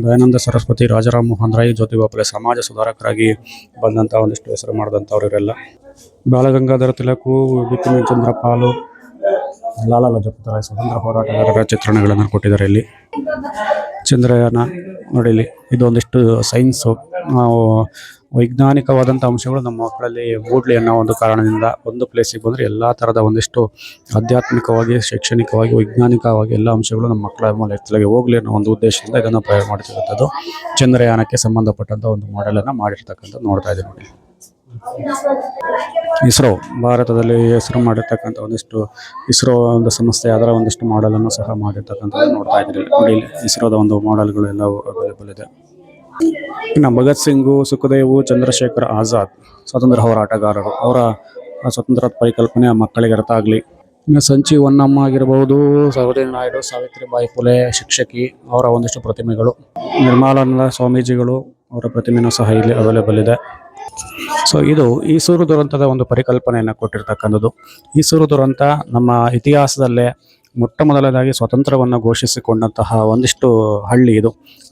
ದಯಾನಂದ ಸರಸ್ವತಿ, ರಾಜಾರಾಮ್ ಮೋಹನ್ ರಾಯ್ ಜ್ಯೋತಿ ಸಮಾಜ ಸುಧಾರಕರಾಗಿ ಬಂದಂಥ ಒಂದಿಷ್ಟು ಹೆಸರು ಮಾಡಿದಂಥವ್ರು ಇವರೆಲ್ಲ ಬಾಲಗಂಗಾಧರ ತಿಲಕು ಬಿಪಿನ್ ಚಂದ್ರ ಪಾಲು ಲಾಲಾ ಲಜಪತ್ ರಾಯ್ ಸ್ವತಂತ್ರ ಹೋರಾಟಗಾರರ ಚಿತ್ರಣಗಳನ್ನು ಕೊಟ್ಟಿದ್ದಾರೆ ಇಲ್ಲಿ. ಚಂದ್ರಯಾನ ನೋಡಿ ಇಲ್ಲಿ ಇದೊಂದಿಷ್ಟು ಸೈನ್ಸು ನಾವು ವೈಜ್ಞಾನಿಕವಾದಂಥ ಅಂಶಗಳು ನಮ್ಮ ಮಕ್ಕಳಲ್ಲಿ ಮೂಡಲಿ ಅನ್ನೋ ಒಂದು ಕಾರಣದಿಂದ ಒಂದು ಪ್ಲೇಸಿಗೆ ಬಂದರೆ ಎಲ್ಲ ಥರದ ಒಂದಿಷ್ಟು ಆಧ್ಯಾತ್ಮಿಕವಾಗಿ, ಶೈಕ್ಷಣಿಕವಾಗಿ, ವೈಜ್ಞಾನಿಕವಾಗಿ ಎಲ್ಲ ಅಂಶಗಳು ನಮ್ಮ ಮಕ್ಕಳ ಮೇಲೆ ಹೋಗಲಿ ಅನ್ನೋ ಒಂದು ಉದ್ದೇಶದಿಂದ ಇದನ್ನು ಪ್ರಯೋಗ ಮಾಡ್ತಿರುವಂಥದ್ದು ಚಂದ್ರಯಾನಕ್ಕೆ ಸಂಬಂಧಪಟ್ಟಂಥ ಒಂದು ಮಾಡೆಲನ್ನು ಮಾಡಿರ್ತಕ್ಕಂಥ ನೋಡ್ತಾ ಇದ್ದೀವಿ ನೋಡಿ. ಇಸ್ರೋ, ಭಾರತದಲ್ಲಿ ಹೆಸರು ಮಾಡಿರ್ತಕ್ಕಂಥ ಒಂದಿಷ್ಟು, ಇಸ್ರೋ ಒಂದು ಸಂಸ್ಥೆ ಅದರ ಒಂದಿಷ್ಟು ಮಾಡೆಲನ್ನು ಸಹ ಮಾಡಿರ್ತಕ್ಕಂಥದ್ದು ನೋಡ್ತಾ ಇದ್ದೀರಿ ನೋಡಿ ಇಸ್ರೋದ ಒಂದು ಮಾಡೆಲ್ಗಳು ಎಲ್ಲ ಅವೈಲೇಬಲ್ ಇದೆ. ಇನ್ನು ಭಗತ್ ಸಿಂಗು, ಸುಖದೇವು, ಚಂದ್ರಶೇಖರ್ ಆಜಾದ್, ಸ್ವಾತಂತ್ರ್ಯ ಹೋರಾಟಗಾರರು. ಅವರ ಆ ಸ್ವಾತಂತ್ರ್ಯ ಪರಿಕಲ್ಪನೆ ಮಕ್ಕಳಿಗೆ ಅರ್ಥ ಆಗಲಿ. ಇನ್ನು ಸಂಚಿ ಹೊನ್ನಮ್ಮ ಆಗಿರ್ಬೋದು ಸರೋಜಿನಿ ನಾಯ್ಡು, ಸಾವಿತ್ರಿಬಾಯಿ ಫುಲೆ, ಶಿಕ್ಷಕಿ, ಅವರ ಒಂದಿಷ್ಟು ಪ್ರತಿಮೆಗಳು. ನಿರ್ಮಲಾನಂದ ಸ್ವಾಮೀಜಿಗಳು, ಅವರ ಪ್ರತಿಮೆನೂ ಸಹ ಇಲ್ಲಿ ಅವೈಲೇಬಲ್ ಇದೆ. ಸೊ ಇದು ಈಸೂರು ದುರಂತದ ಒಂದು ಪರಿಕಲ್ಪನೆಯನ್ನು ಕೊಟ್ಟಿರ್ತಕ್ಕಂಥದ್ದು. ಈಸೂರು ದುರಂತ ನಮ್ಮ ಇತಿಹಾಸದಲ್ಲೇ ಮೊಟ್ಟ ಮೊದಲದಾಗಿ ಸ್ವಾತಂತ್ರ್ಯವನ್ನು ಘೋಷಿಸಿಕೊಂಡಂತಹ ಒಂದಿಷ್ಟು ಹಳ್ಳಿ ಇದು.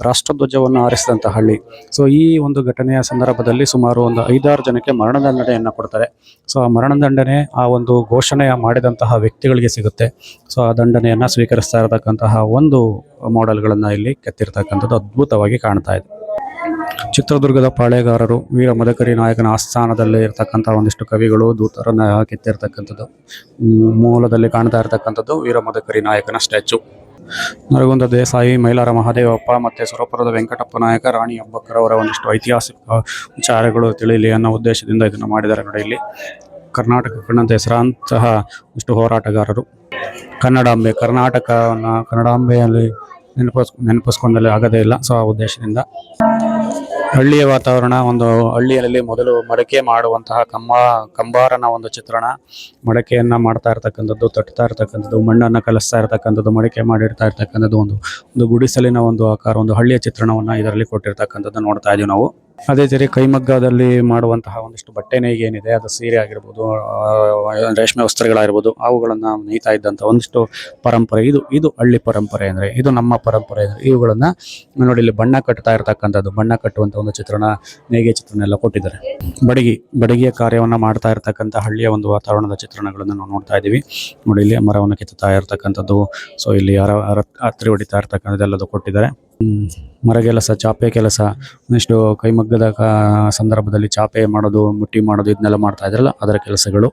ರಾಷ್ಟ್ರಧ್ವಜವನ್ನು ಆರಿಸಿದಂಥ ಹಳ್ಳಿ. ಸೊ ಈ ಒಂದು ಘಟನೆಯ ಸಂದರ್ಭದಲ್ಲಿ ಸುಮಾರು ಒಂದು ಐದಾರು ಜನಕ್ಕೆ ಮರಣದಂಡನೆಯನ್ನು ಕೊಡ್ತಾರೆ. ಸೊ ಆ ಮರಣದಂಡನೆ ಆ ಒಂದು ಘೋಷಣೆಯ ಮಾಡಿದಂತಹ ವ್ಯಕ್ತಿಗಳಿಗೆ ಸಿಗುತ್ತೆ. ಸೊ ಆ ದಂಡನೆಯನ್ನು ಸ್ವೀಕರಿಸ್ತಾ ಇರತಕ್ಕಂತಹ ಒಂದು ಮಾಡೆಲ್ಗಳನ್ನು ಇಲ್ಲಿ ಕೆತ್ತಿರ್ತಕ್ಕಂಥದ್ದು ಅದ್ಭುತವಾಗಿ ಕಾಣ್ತಾ ಇದೆ. ಚಿತ್ರದುರ್ಗದ ಪಾಳೆಗಾರರು ವೀರ ಮದಕರಿ ನಾಯಕನ ಆಸ್ಥಾನದಲ್ಲಿ ಇರತಕ್ಕಂಥ ಒಂದಿಷ್ಟು ಕವಿಗಳು, ದೂತರನ್ನ ಕೆತ್ತಿರ್ತಕ್ಕಂಥದ್ದು ಮೂಲದಲ್ಲಿ ಕಾಣ್ತಾ ಇರತಕ್ಕಂಥದ್ದು ವೀರ ಮದಕರಿ ನಾಯಕನ ಸ್ಟ್ಯಾಚು. ನರಗುಂದ ದೇಸಾಯಿ, ಮೈಲಾರ ಮಹಾದೇವಪ್ಪ ಮತ್ತು ಸುರಪುರದ ವೆಂಕಟಪ್ಪ ನಾಯಕ ರಾಣಿ ಅಬ್ಬಕ್ಕರವರ ಒಂದಿಷ್ಟು ಐತಿಹಾಸಿಕ ವಿಚಾರಗಳು ತಿಳಿಯಲಿ ಅನ್ನೋ ಉದ್ದೇಶದಿಂದ ಇದನ್ನು ಮಾಡಿದ್ದಾರೆ ನೋಡಿ ಕರ್ನಾಟಕ ಕಂಡಂಥ ಹೆಸರಾಂತಹ ಇಷ್ಟು ಹೋರಾಟಗಾರರು. ಕನ್ನಡಾಂಬೆ, ಕರ್ನಾಟಕವನ್ನು ಕನ್ನಡಾಂಬೆಯಲ್ಲಿ ನೆನಪಿಸ್, ನೆನಪಿಸ್ಕೊಂಡಲ್ಲಿ ಆಗದೇ ಇಲ್ಲ. ಸೊ, ಆ ಉದ್ದೇಶದಿಂದ ಹಳ್ಳಿಯ ವಾತಾವರಣ, ಒಂದು ಹಳ್ಳಿಯಲ್ಲಿ ಮೊದಲು ಮಡಕೆ ಮಾಡುವಂತಹ ಕಂಬ, ಕಂಬಾರನ ಒಂದು ಚಿತ್ರಣ. ಮಡಕೆಯನ್ನ ಮಾಡ್ತಾ ಇರ್ತಕ್ಕಂಥದ್ದು, ತಟ್ತಾ ಇರ್ತಕ್ಕಂಥದ್ದು, ಮಣ್ಣನ್ನು ಕಲಿಸ್ತಾ ಇರ್ತಕ್ಕಂಥದ್ದು, ಮಡಕೆ ಮಾಡಿರ್ತಾ ಇರ್ತಕ್ಕಂಥದ್ದು ಒಂದು ಒಂದು ಗುಡಿಸಲಿನ ಒಂದು ಆಕಾರ, ಒಂದು ಹಳ್ಳಿಯ ಚಿತ್ರಣವನ್ನ ಇದರಲ್ಲಿ ಕೊಟ್ಟಿರ್ತಕ್ಕಂಥದ್ದು ನೋಡ್ತಾ ಇದೀವಿ ನಾವು. ಅದೇ ರೀತಿ ಕೈಮಗ್ಗದಲ್ಲಿ ಮಾಡುವಂತಹ ಒಂದಿಷ್ಟು ಬಟ್ಟೆ ನೇಯ್ಗೆ ಏನಿದೆ ಅದು ಸೀರೆ ಆಗಿರ್ಬೋದು ರೇಷ್ಮೆ ವಸ್ತ್ರಗಳಾಗಿರ್ಬೋದು, ಅವುಗಳನ್ನು ನೇಯ್ತಾ ಇದ್ದಂಥ ಒಂದಿಷ್ಟು ಪರಂಪರೆ ಇದು. ಇದು ಹಳ್ಳಿ ಪರಂಪರೆ ಅಂದರೆ, ಇದು ನಮ್ಮ ಪರಂಪರೆ ಅಂದರೆ, ಇವುಗಳನ್ನು ನೋಡಿ ಇಲ್ಲಿ ಬಣ್ಣ ಕಟ್ತಾ ಇರ್ತಕ್ಕಂಥದ್ದು, ಬಣ್ಣ ಕಟ್ಟುವಂಥ ಒಂದು ಚಿತ್ರಣ, ನೇಯ್ಗೆ ಚಿತ್ರಣ ಎಲ್ಲ ಕೊಟ್ಟಿದ್ದಾರೆ. ಬಡಗಿ, ಬಡಗಿಯ ಕಾರ್ಯವನ್ನು ಮಾಡ್ತಾ ಇರ್ತಕ್ಕಂಥ ಹಳ್ಳಿಯ ಒಂದು ವಾತಾವರಣದ ಚಿತ್ರಣಗಳನ್ನು ನಾವು ನೋಡ್ತಾ ಇದ್ದೀವಿ. ನೋಡಿ ಇಲ್ಲಿ ಮರವನ್ನು ಕಿತ್ತುತ್ತಾ ಇರ್ತಕ್ಕಂಥದ್ದು, ಸೊ ಇಲ್ಲಿ ಯಾರ ಹತ್ರಿ ಹೊಡಿತಾ ಇರ್ತಕ್ಕಂಥದ್ದೆಲ್ಲದು ಕೊಟ್ಟಿದ್ದಾರೆ. ಮರಗೆಲಸ ಚಾಪೆ ಕೆಲಸ, ಒಂದಿಷ್ಟು ಕೈಮಗ್ಗದ ಸಂದರ್ಭದಲ್ಲಿ ಚಾಪೆ ಮಾಡೋದು, ಮುಟ್ಟಿ ಮಾಡೋದು ಇದನ್ನೆಲ್ಲ ಮಾಡ್ತಾ ಇದ್ರಲ್ಲ, ಅದರ ಕೆಲಸಗಳು.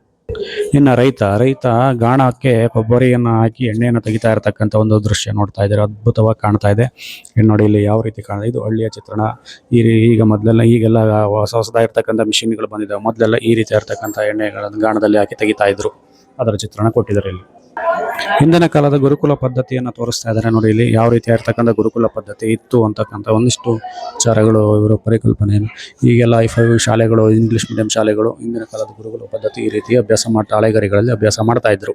ಇನ್ನು ರೈತ ರೈತ ಗಾಣಕ್ಕೆ ಕೊಬ್ಬರಿಯನ್ನು ಹಾಕಿ, ಎಣ್ಣೆಯನ್ನು ತೆಗಿತಾ ಇರತಕ್ಕಂಥ ಒಂದು ದೃಶ್ಯ ನೋಡ್ತಾ ಇದ್ದಾರೆ. ಅದ್ಭುತವಾಗಿ ಕಾಣ್ತಾ ಇದೆ. ನೋಡಿ ಇಲ್ಲಿ ಯಾವ ರೀತಿ ಕಾಣ ಇದು. ಹಳ್ಳಿಯ ಚಿತ್ರಣ. ಈ ಈಗ ಮೊದಲೆಲ್ಲ, ಈಗೆಲ್ಲ ಹೊಸ ಹೊಸದಾಗಿರ್ತಕ್ಕಂಥ ಮಿಷಿನ್ಗಳು ಬಂದಿದ್ದಾವೆ. ಮೊದಲೆಲ್ಲ ಈ ರೀತಿ ಇರ್ತಕ್ಕಂಥ ಎಣ್ಣೆಗಳನ್ನು ಗಾಣದಲ್ಲಿ ಹಾಕಿ ತೆಗಿತಾ ಇದ್ರು. ಅದರ ಚಿತ್ರಣ ಕೊಟ್ಟಿದ್ದಾರೆ ಇಲ್ಲಿ. ಹಿಂದಿನ ಕಾಲದ ಗುರುಕುಲ ಪದ್ಧತಿಯನ್ನು ತೋರಿಸ್ತಾ ಇದ್ದಾರೆ ನೋಡಿ ಇಲ್ಲಿ. ಯಾವ ರೀತಿ ಇರ್ತಕ್ಕಂಥ ಗುರುಕುಲ ಪದ್ಧತಿ ಇತ್ತು ಅಂತಕ್ಕಂಥ ಒಂದಿಷ್ಟು ವಿಚಾರಗಳು ಇವರು ಪರಿಕಲ್ಪನೆಯನ್ನು. ಈಗೆಲ್ಲ ಫೈವ್ ಶಾಲೆಗಳು ಇಂಗ್ಲಿಷ್ ಮೀಡಿಯಂ ಶಾಲೆಗಳು ಹಿಂದಿನ ಕಾಲದ ಗುರುಕುಲ ಪದ್ಧತಿ ಈ ರೀತಿ ಅಭ್ಯಾಸ ಮಾಡ್ತಾ ಹಳೆಗರಿಗಳಲ್ಲಿ ಅಭ್ಯಾಸ ಮಾಡ್ತಾ ಇದ್ರು.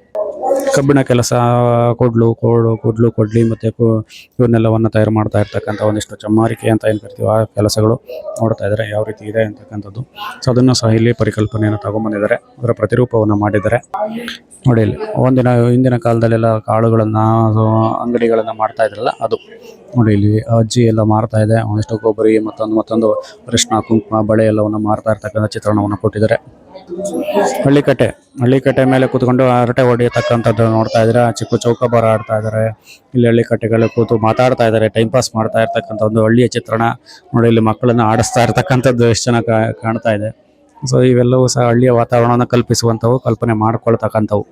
ಕಬ್ಬಿಣ ಕೆಲಸ, ಕೊಡ್ಲು, ಕೋಡು, ಕೊಡ್ಲು, ಕೊಡ್ಲಿ ಮತ್ತು ಇವನ್ನೆಲ್ಲವನ್ನು ತಯಾರು ಮಾಡ್ತಾ ಇರ್ತಕ್ಕಂಥ ಒಂದಿಷ್ಟು ಚಮ್ಮಾರಿಕೆ ಅಂತ ಏನು ಕರಿತೀವಿ ಆ ಕೆಲಸಗಳು ನೋಡ್ತಾ ಇದ್ದಾರೆ ಯಾವ ರೀತಿ ಇದೆ ಅಂತಕ್ಕಂಥದ್ದು. ಸೊ ಅದನ್ನು ಸಹ ಇಲ್ಲಿ ಪರಿಕಲ್ಪನೆಯನ್ನು ತಗೊಂಡ್ಬಂದಿದ್ದಾರೆ ಅದರ ಪ್ರತಿರೂಪವನ್ನು ಮಾಡಿದ್ದಾರೆ. ನೋಡಿ ಇಲ್ಲಿ, ಒಂದಿನ, ಹಿಂದಿನ ಕಾಲದಲ್ಲೆಲ್ಲ ಕಾಳುಗಳನ್ನು ಅಂಗಡಿಗಳನ್ನು ಮಾಡ್ತಾ ಇದ್ರಲ್ಲ ಅದು. ನೋಡಿ ಇಲ್ಲಿ ಅಜ್ಜಿ ಎಲ್ಲ ಮಾರ್ತಾ ಇದೆ. ಒಂದಿಷ್ಟು ಕೊಬ್ಬರಿ ಮತ್ತೊಂದು ಮತ್ತೊಂದು ಅರಿಶಿನ ಕುಂಕುಮ, ಬಳೆ ಎಲ್ಲವನ್ನು ಮಾರ್ತಾ ಇರ್ತಕ್ಕಂಥ ಚಿತ್ರಣವನ್ನು ಕೊಟ್ಟಿದ್ದಾರೆ. ಹಳ್ಳಿಕಟ್ಟೆ ಹಳ್ಳಿಕಟ್ಟೆ ಮೇಲೆ ಕೂತ್ಕೊಂಡು ಹರಟೆ ಹೊಡೆಯತಕ್ಕಂಥದ್ದು ನೋಡ್ತಾ ಇದ್ರೆ ಚಿಕ್ಕ ಚೌಕಾಬಾರ ಆಡ್ತಾ ಇದ್ದಾರೆ. ಇಲ್ಲಿ ಹಳ್ಳಿಕಟ್ಟೆಗಳು ಕೂತು ಮಾತಾಡ್ತಾ ಇದ್ದಾರೆ ಟೈಮ್ ಪಾಸ್ ಮಾಡ್ತಾ ಇರ್ತಕ್ಕಂಥ ಒಂದು ಹಳ್ಳಿಯ ಚಿತ್ರಣ. ನೋಡಿ, ಇಲ್ಲಿ ಮಕ್ಕಳನ್ನ ಆಡಿಸ್ತಾ ಇರ್ತಕ್ಕಂಥದ್ದು ಎಷ್ಟು ಜನ ಕಾಣ್ತಾ ಇದೆ. ಸೊ ಇವೆಲ್ಲವೂ ಸಹ ಹಳ್ಳಿಯ ವಾತಾವರಣವನ್ನು ಕಲ್ಪಿಸುವಂಥವು, ಕಲ್ಪನೆ ಮಾಡ್ಕೊಳ್ತಕ್ಕಂಥವು.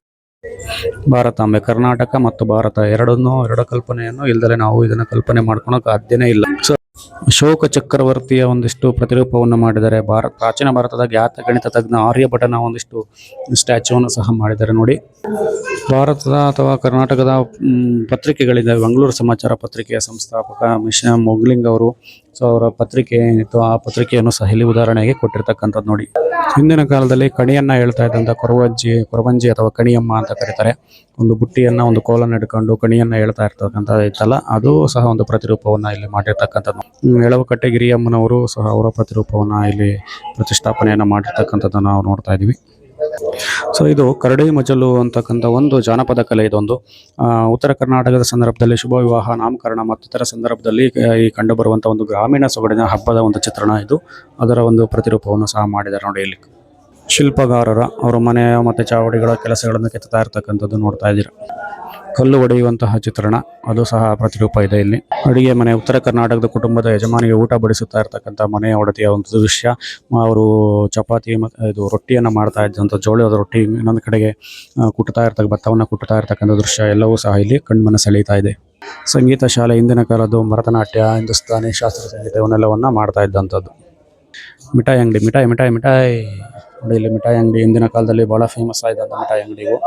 ಭಾರತಾಂಬೆ ಕರ್ನಾಟಕ ಮತ್ತು ಭಾರತ ಎರಡನ್ನೂ, ಎರಡು ಕಲ್ಪನೆಯನ್ನು ಇಲ್ದಲೆ ನಾವು ಇದನ್ನ ಕಲ್ಪನೆ ಮಾಡ್ಕೊಳಕ್ ಸಾಧ್ಯನೇ ಇಲ್ಲ. ಸೊ ಅಶೋಕ ಚಕ್ರವರ್ತಿಯ ಒಂದಿಷ್ಟು ಪ್ರತಿರೂಪವನ್ನು ಮಾಡಿದ್ದಾರೆ ಭಾರತ ಪ್ರಾಚೀನ ಭಾರತದ ಜ್ಞಾತ ಗಣಿತ ತಜ್ಞ ಆರ್ಯಭಟನ ಒಂದಿಷ್ಟು ಸ್ಟ್ಯಾಚ್ಯೂವನ್ನು ಸಹ ಮಾಡಿದ್ದಾರೆ. ನೋಡಿ, ಭಾರತದ ಅಥವಾ ಕರ್ನಾಟಕದ ಪತ್ರಿಕೆಗಳಿದ್ದಾವೆ ಬೆಂಗಳೂರು ಸಮಾಚಾರ ಪತ್ರಿಕೆಯ ಸಂಸ್ಥಾಪಕ ಮಿಶ್ರ ಮೊಗ್ಲಿಂಗ್ ಅವರು, ಸೊ, ಅವರ ಪತ್ರಿಕೆ ಏನಿತ್ತು ಆ ಪತ್ರಿಕೆಯನ್ನು ಸಹ ಇಲ್ಲಿ ಉದಾಹರಣೆಗೆ ಕೊಟ್ಟಿರ್ತಕ್ಕಂಥದ್ದು. ನೋಡಿ ಹಿಂದಿನ ಕಾಲದಲ್ಲಿ ಕಣಿಯನ್ನ ಹೇಳ್ತಾ ಇದ್ದಂತ ಕೊರವಂಜಿ ಕೊರವಂಜಿ ಅಥವಾ ಕಣಿಯಮ್ಮ ಅಂತ ಕರೀತಾರೆ. ಒಂದು ಬುಟ್ಟಿಯನ್ನ, ಒಂದು ಕೋಲನ್ನು ಹಿಡ್ಕೊಂಡು ಕಣಿಯನ್ನ ಹೇಳ್ತಾ ಇರ್ತಕ್ಕಂಥ ಇತ್ತಲ್ಲ, ಅದು ಸಹ ಒಂದು ಪ್ರತಿರೂಪವನ್ನ ಇಲ್ಲಿ ಮಾಡಿರ್ತಕ್ಕಂಥದ್ದು. ಎಳವಕಟ್ಟೆ ಗಿರಿಯಮ್ಮನವರು ಸಹ ಅವರ ಪ್ರತಿರೂಪವನ್ನ ಇಲ್ಲಿ ಪ್ರತಿಷ್ಠಾಪನೆಯನ್ನ ಮಾಡಿರ್ತಕ್ಕಂಥದ್ದನ್ನ ನಾವು ನೋಡ್ತಾ ಇದೀವಿ ಸೊ ಇದು ಕರಡಿ ಮಜಲು ಅಂತಕ್ಕಂಥ ಒಂದು ಜಾನಪದ ಕಲೆ ಇದೊಂದು. ಉತ್ತರ ಕರ್ನಾಟಕದ ಸಂದರ್ಭದಲ್ಲಿ ಶುಭ ವಿವಾಹ, ನಾಮಕರಣ ಮತ್ತಿತರ ಸಂದರ್ಭದಲ್ಲಿ ಈ ಕಂಡುಬರುವಂಥ ಒಂದು ಗ್ರಾಮೀಣ ಸೊಗಡಿನ ಹಬ್ಬದ ಒಂದು ಚಿತ್ರಣ ಇದು. ಅದರ ಒಂದು ಪ್ರತಿರೂಪವನ್ನು ಸಹ ಮಾಡಿದ್ದಾರೆ ನೋಡಿ ಇಲ್ಲಿ. ಶಿಲ್ಪಗಾರರ ಅವರ ಮನೆಯ ಮತ್ತು ಚಾವಡಿಗಳ ಕೆಲಸಗಳನ್ನು ಕೆತ್ತುತ್ತಾ ಇರ್ತಕ್ಕಂಥದ್ದು ನೋಡ್ತಾ ಇದ್ದೀರ. ಕಲ್ಲು ಒಡೆಯುವಂತಹ ಚಿತ್ರಣ, ಅದು ಸಹ ಪ್ರತಿರೂಪ ಇದೆ ಇಲ್ಲಿ. ಅಡುಗೆ ಮನೆ, ಉತ್ತರ ಕರ್ನಾಟಕದ ಕುಟುಂಬದ ಯಜಮಾನಿಗೆ ಊಟ ಬಡಿಸುತ್ತಾ ಇರ್ತಕ್ಕಂಥ ಮನೆಯ ಒಡತಿಯ ಒಂದು ದೃಶ್ಯ. ಅವರು ಚಪಾತಿ ಮತ್ತು ಇದು ರೊಟ್ಟಿಯನ್ನು ಮಾಡ್ತಾ ಇದ್ದಂಥ ಜೋಳದ ರೊಟ್ಟಿ ಇನ್ನೊಂದು ಕಡೆಗೆ ಕುಟ್ತಾ ಇರ್ತಕ್ಕ, ಭತ್ತವನ್ನು ಕುಟ್ತಾ ಇರ್ತಕ್ಕಂಥ ದೃಶ್ಯ. ಎಲ್ಲವೂ ಸಹ ಇಲ್ಲಿ ಕಣ್ಮನ ಸೆಳೀತಾ ಇದೆ. ಸಂಗೀತ ಶಾಲೆ ಹಿಂದಿನ ಕಾಲದ್ದು ಭರತನಾಟ್ಯ, ಹಿಂದೂಸ್ತಾನಿ ಶಾಸ್ತ್ರೀಯ ಸಂಗೀತ ಇವನ್ನೆಲ್ಲವನ್ನು ಮಾಡ್ತಾ ಇದ್ದಂಥದ್ದು. ಮಿಠಾಯಿ ಅಂಗಡಿ, ಮಿಠಾಯಿ ಮಿಠಾಯಿ ಮಿಠಾಯಿ. ನೋಡಿ ಇಲ್ಲಿ ಮಿಠಾಯಿ ಅಂಗಡಿ. ಹಿಂದಿನ ಕಾಲದಲ್ಲಿ ಬಹಳ ಫೇಮಸ್ ಆಗಿದ್ದಂಥ ಮಿಠಾಯಿ ಅಂಗಡಿ ಇವು.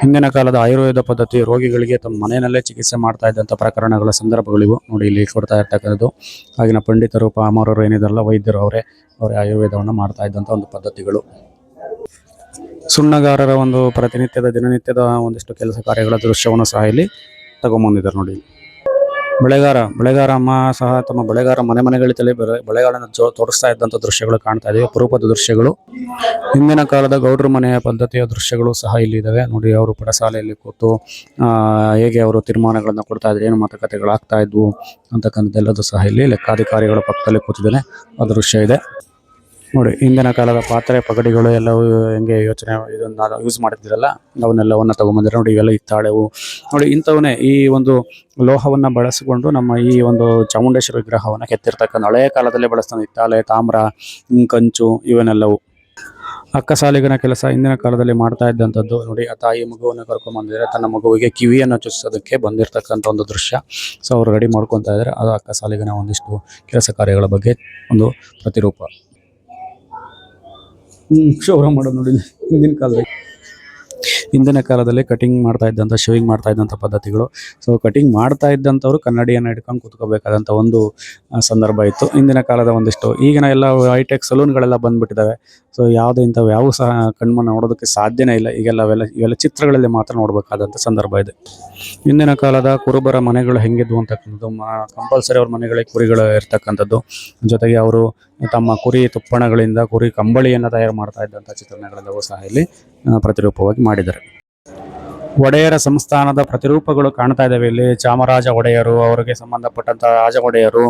ಹಿಂದಿನ ಕಾಲದ ಆಯುರ್ವೇದ ಪದ್ಧತಿ ರೋಗಿಗಳಿಗೆ ತಮ್ಮ ಮನೆಯಲ್ಲೇ ಚಿಕಿತ್ಸೆ ಮಾಡ್ತಾ ಇದ್ದಂಥ ಪ್ರಕರಣಗಳ ಸಂದರ್ಭಗಳಿವು ನೋಡಿ ಇಲ್ಲಿ ಕೊಡ್ತಾ ಇರ್ತಕ್ಕಂಥದ್ದು. ಆಗಿನ ಪಂಡಿತರು ಪಾಮರರು ಏನಿದಾರಲ್ಲ ವೈದ್ಯರು ಅವರೇ ಅವರೇ ಆಯುರ್ವೇದವನ್ನು ಮಾಡ್ತಾ ಇದ್ದಂಥ ಒಂದು ಪದ್ಧತಿಗಳು. ಸುಣ್ಣಗಾರರ ಒಂದು ಪ್ರತಿನಿತ್ಯದ ದಿನನಿತ್ಯದ ಒಂದಿಷ್ಟು ಕೆಲಸ ಕಾರ್ಯಗಳ ದೃಶ್ಯವನ್ನು ಸಹ ಇಲ್ಲಿ ತಗೊಂಬಂದಿದ್ದಾರೆ ನೋಡಿ ಬೆಳೆಗಾರ ಬೆಳೆಗಾರಮ್ಮ ಸಹ ತಮ್ಮ ಬೆಳೆಗಾರ ಮನೆ ಮನೆಗಳಲ್ಲಿ ಬೆಳೆ ಬೆಳೆಗಳನ್ನು ಜೋ, ತೋರಿಸ್ತಾ ಇದ್ದಂಥ ದೃಶ್ಯಗಳು ಕಾಣ್ತಾ ಇದೆ ಅಪರೂಪದ ದೃಶ್ಯಗಳು, ಹಿಂದಿನ ಕಾಲದ ಗೌಡ್ರ ಮನೆಯ ಪದ್ಧತಿಯ ದೃಶ್ಯಗಳು ಸಹ ಇಲ್ಲಿ ಇದಾವೆ. ನೋಡಿ, ಅವರು ಪಡಸಾಲೆಯಲ್ಲಿ ಕೂತು ಹೇಗೆ ಅವರು ತೀರ್ಮಾನಗಳನ್ನು ಕೊಡ್ತಾ ಇದ್ರು, ಏನು ಮಾತುಕತೆಗಳಾಗ್ತಾ ಇದ್ವು ಅಂತಕ್ಕಂಥದ್ದೆಲ್ಲದೂ ಸಹ ಇಲ್ಲಿ ಲೆಕ್ಕಾಧಿಕಾರಿಗಳ ಪಕ್ಕದಲ್ಲಿ ಕೂತಿದ್ದೇನೆ. ಆ ದೃಶ್ಯ ಇದೆ. ನೋಡಿ ಹಿಂದಿನ ಕಾಲದ ಪಾತ್ರೆ, ಪಗಡಿಗಳು ಎಲ್ಲವೂ ಹೆಂಗೆ ಯೋಚನೆ, ಇದನ್ನ ಯೂಸ್ ಮಾಡ್ತಿದ್ರಲ್ಲ ಅವನ್ನೆಲ್ಲವನ್ನ ತಗೊಂಬಂದ್ರೆ ನೋಡಿ, ಇವೆಲ್ಲ ಇತ್ತಾಳೆವು ನೋಡಿ, ಇಂಥವನ್ನೇ ಈ ಒಂದು ಲೋಹವನ್ನ ಬಳಸಿಕೊಂಡು ನಮ್ಮ ಈ ಒಂದು ಚಾಮುಂಡೇಶ್ವರಿ ವಿಗ್ರಹವನ್ನು ಕೆತ್ತಿರ್ತಕ್ಕಂಥ ಹಳೆಯ ಕಾಲದಲ್ಲಿ ಬಳಸ್ತಾನೆ ಇತ್ತಾಳೆ ತಾಮ್ರ, ಕಂಚು ಇವನ್ನೆಲ್ಲವು ಅಕ್ಕಸಾಲಿಗನ ಕೆಲಸ ಹಿಂದಿನ ಕಾಲದಲ್ಲಿ ಮಾಡ್ತಾ ಇದ್ದಂಥದ್ದು. ನೋಡಿ, ಆ ತಾಯಿ ಮಗುವನ್ನು ಕರ್ಕೊಂಡ್ಬಂದಿದ್ರೆ ತನ್ನ ಮಗುವಿಗೆ ಕಿವಿಯನ್ನು ಚುಚ್ಚಿಸೋದಕ್ಕೆ ಬಂದಿರತಕ್ಕಂಥ ಒಂದು ದೃಶ್ಯ. ಸೊ, ಅವರು ರೆಡಿ ಮಾಡ್ಕೊತಾ ಇದ್ದಾರೆ. ಅದು ಅಕ್ಕಸಾಲಿಗನ ಒಂದಿಷ್ಟು ಕೆಲಸ ಕಾರ್ಯಗಳ ಬಗ್ಗೆ ಒಂದು ಪ್ರತಿರೂಪ. ಕ್ಷೌರ ಮಾಡೋದು ನೋಡಿ ಹಿಂದಿನ ಕಾಲದಲ್ಲಿ. ಹಿಂದಿನ ಕಾಲದಲ್ಲಿ ಕಟಿಂಗ್ ಮಾಡ್ತಾ ಇದ್ದಂಥ ಶೇವಿಂಗ್ ಮಾಡ್ತಾ ಇದ್ದಂಥ ಪದ್ಧತಿಗಳು. ಸೊ ಕಟಿಂಗ್ ಮಾಡ್ತಾ ಇದ್ದಂಥವ್ರು ಕನ್ನಡಿಯನ್ನು ಹಿಡ್ಕೊಂಡು ಕೂತ್ಕೋಬೇಕಾದಂಥ ಒಂದು ಸಂದರ್ಭ ಇತ್ತು. ಹಿಂದಿನ ಕಾಲದ ಒಂದಿಷ್ಟು. ಈಗಿನ ಎಲ್ಲ ಹೈಟೆಕ್ ಸಲೂನ್ಗಳೆಲ್ಲ ಬಂದುಬಿಟ್ಟಿದ್ದಾವೆ ಸೊ ಯಾವುದೇ ಇಂಥವು ಯಾವ ಸಹ ಕಣ್ಮನ್ನು ನೋಡೋದಕ್ಕೆ ಸಾಧ್ಯನೇ ಇಲ್ಲ. ಈಗೆಲ್ಲ ಅವೆಲ್ಲ ಇವೆಲ್ಲ ಚಿತ್ರಗಳಲ್ಲಿ ಮಾತ್ರ ನೋಡಬೇಕಾದಂಥ ಸಂದರ್ಭ ಇದೆ. ಹಿಂದಿನ ಕಾಲದ ಕುರುಬರ ಮನೆಗಳು ಹೆಂಗಿದ್ವು ಅಂತಕ್ಕಂಥದ್ದು ಕಂಪಲ್ಸರಿ ಅವ್ರ ಮನೆಗಳಿಗೆ ಕುರಿಗಳು ಇರ್ತಕ್ಕಂಥದ್ದು. ಜೊತೆಗೆ ಅವರು ತಮ್ಮ ಕುರಿ ತುಪ್ಪಣಗಳಿಂದ, ಕುರಿ ಕಂಬಳಿಯನ್ನು ತಯಾರು ಮಾಡ್ತಾ ಇದ್ದಂಥ ಚಿತ್ರಣಗಳೆಲ್ಲವೂ ಸಹ ಇಲ್ಲಿ ಪ್ರತಿರೂಪವಾಗಿ ಮಾಡಿದ್ದಾರೆ. ಒಡೆಯರ ಸಂಸ್ಥಾನದ ಪ್ರತಿರೂಪಗಳು ಕಾಣ್ತಾ ಇದ್ದಾವೆ. ಇಲ್ಲಿ ಚಾಮರಾಜ ಒಡೆಯರು, ಅವರಿಗೆ ಸಂಬಂಧಪಟ್ಟಂತ ರಾಜ ಒಡೆಯರು,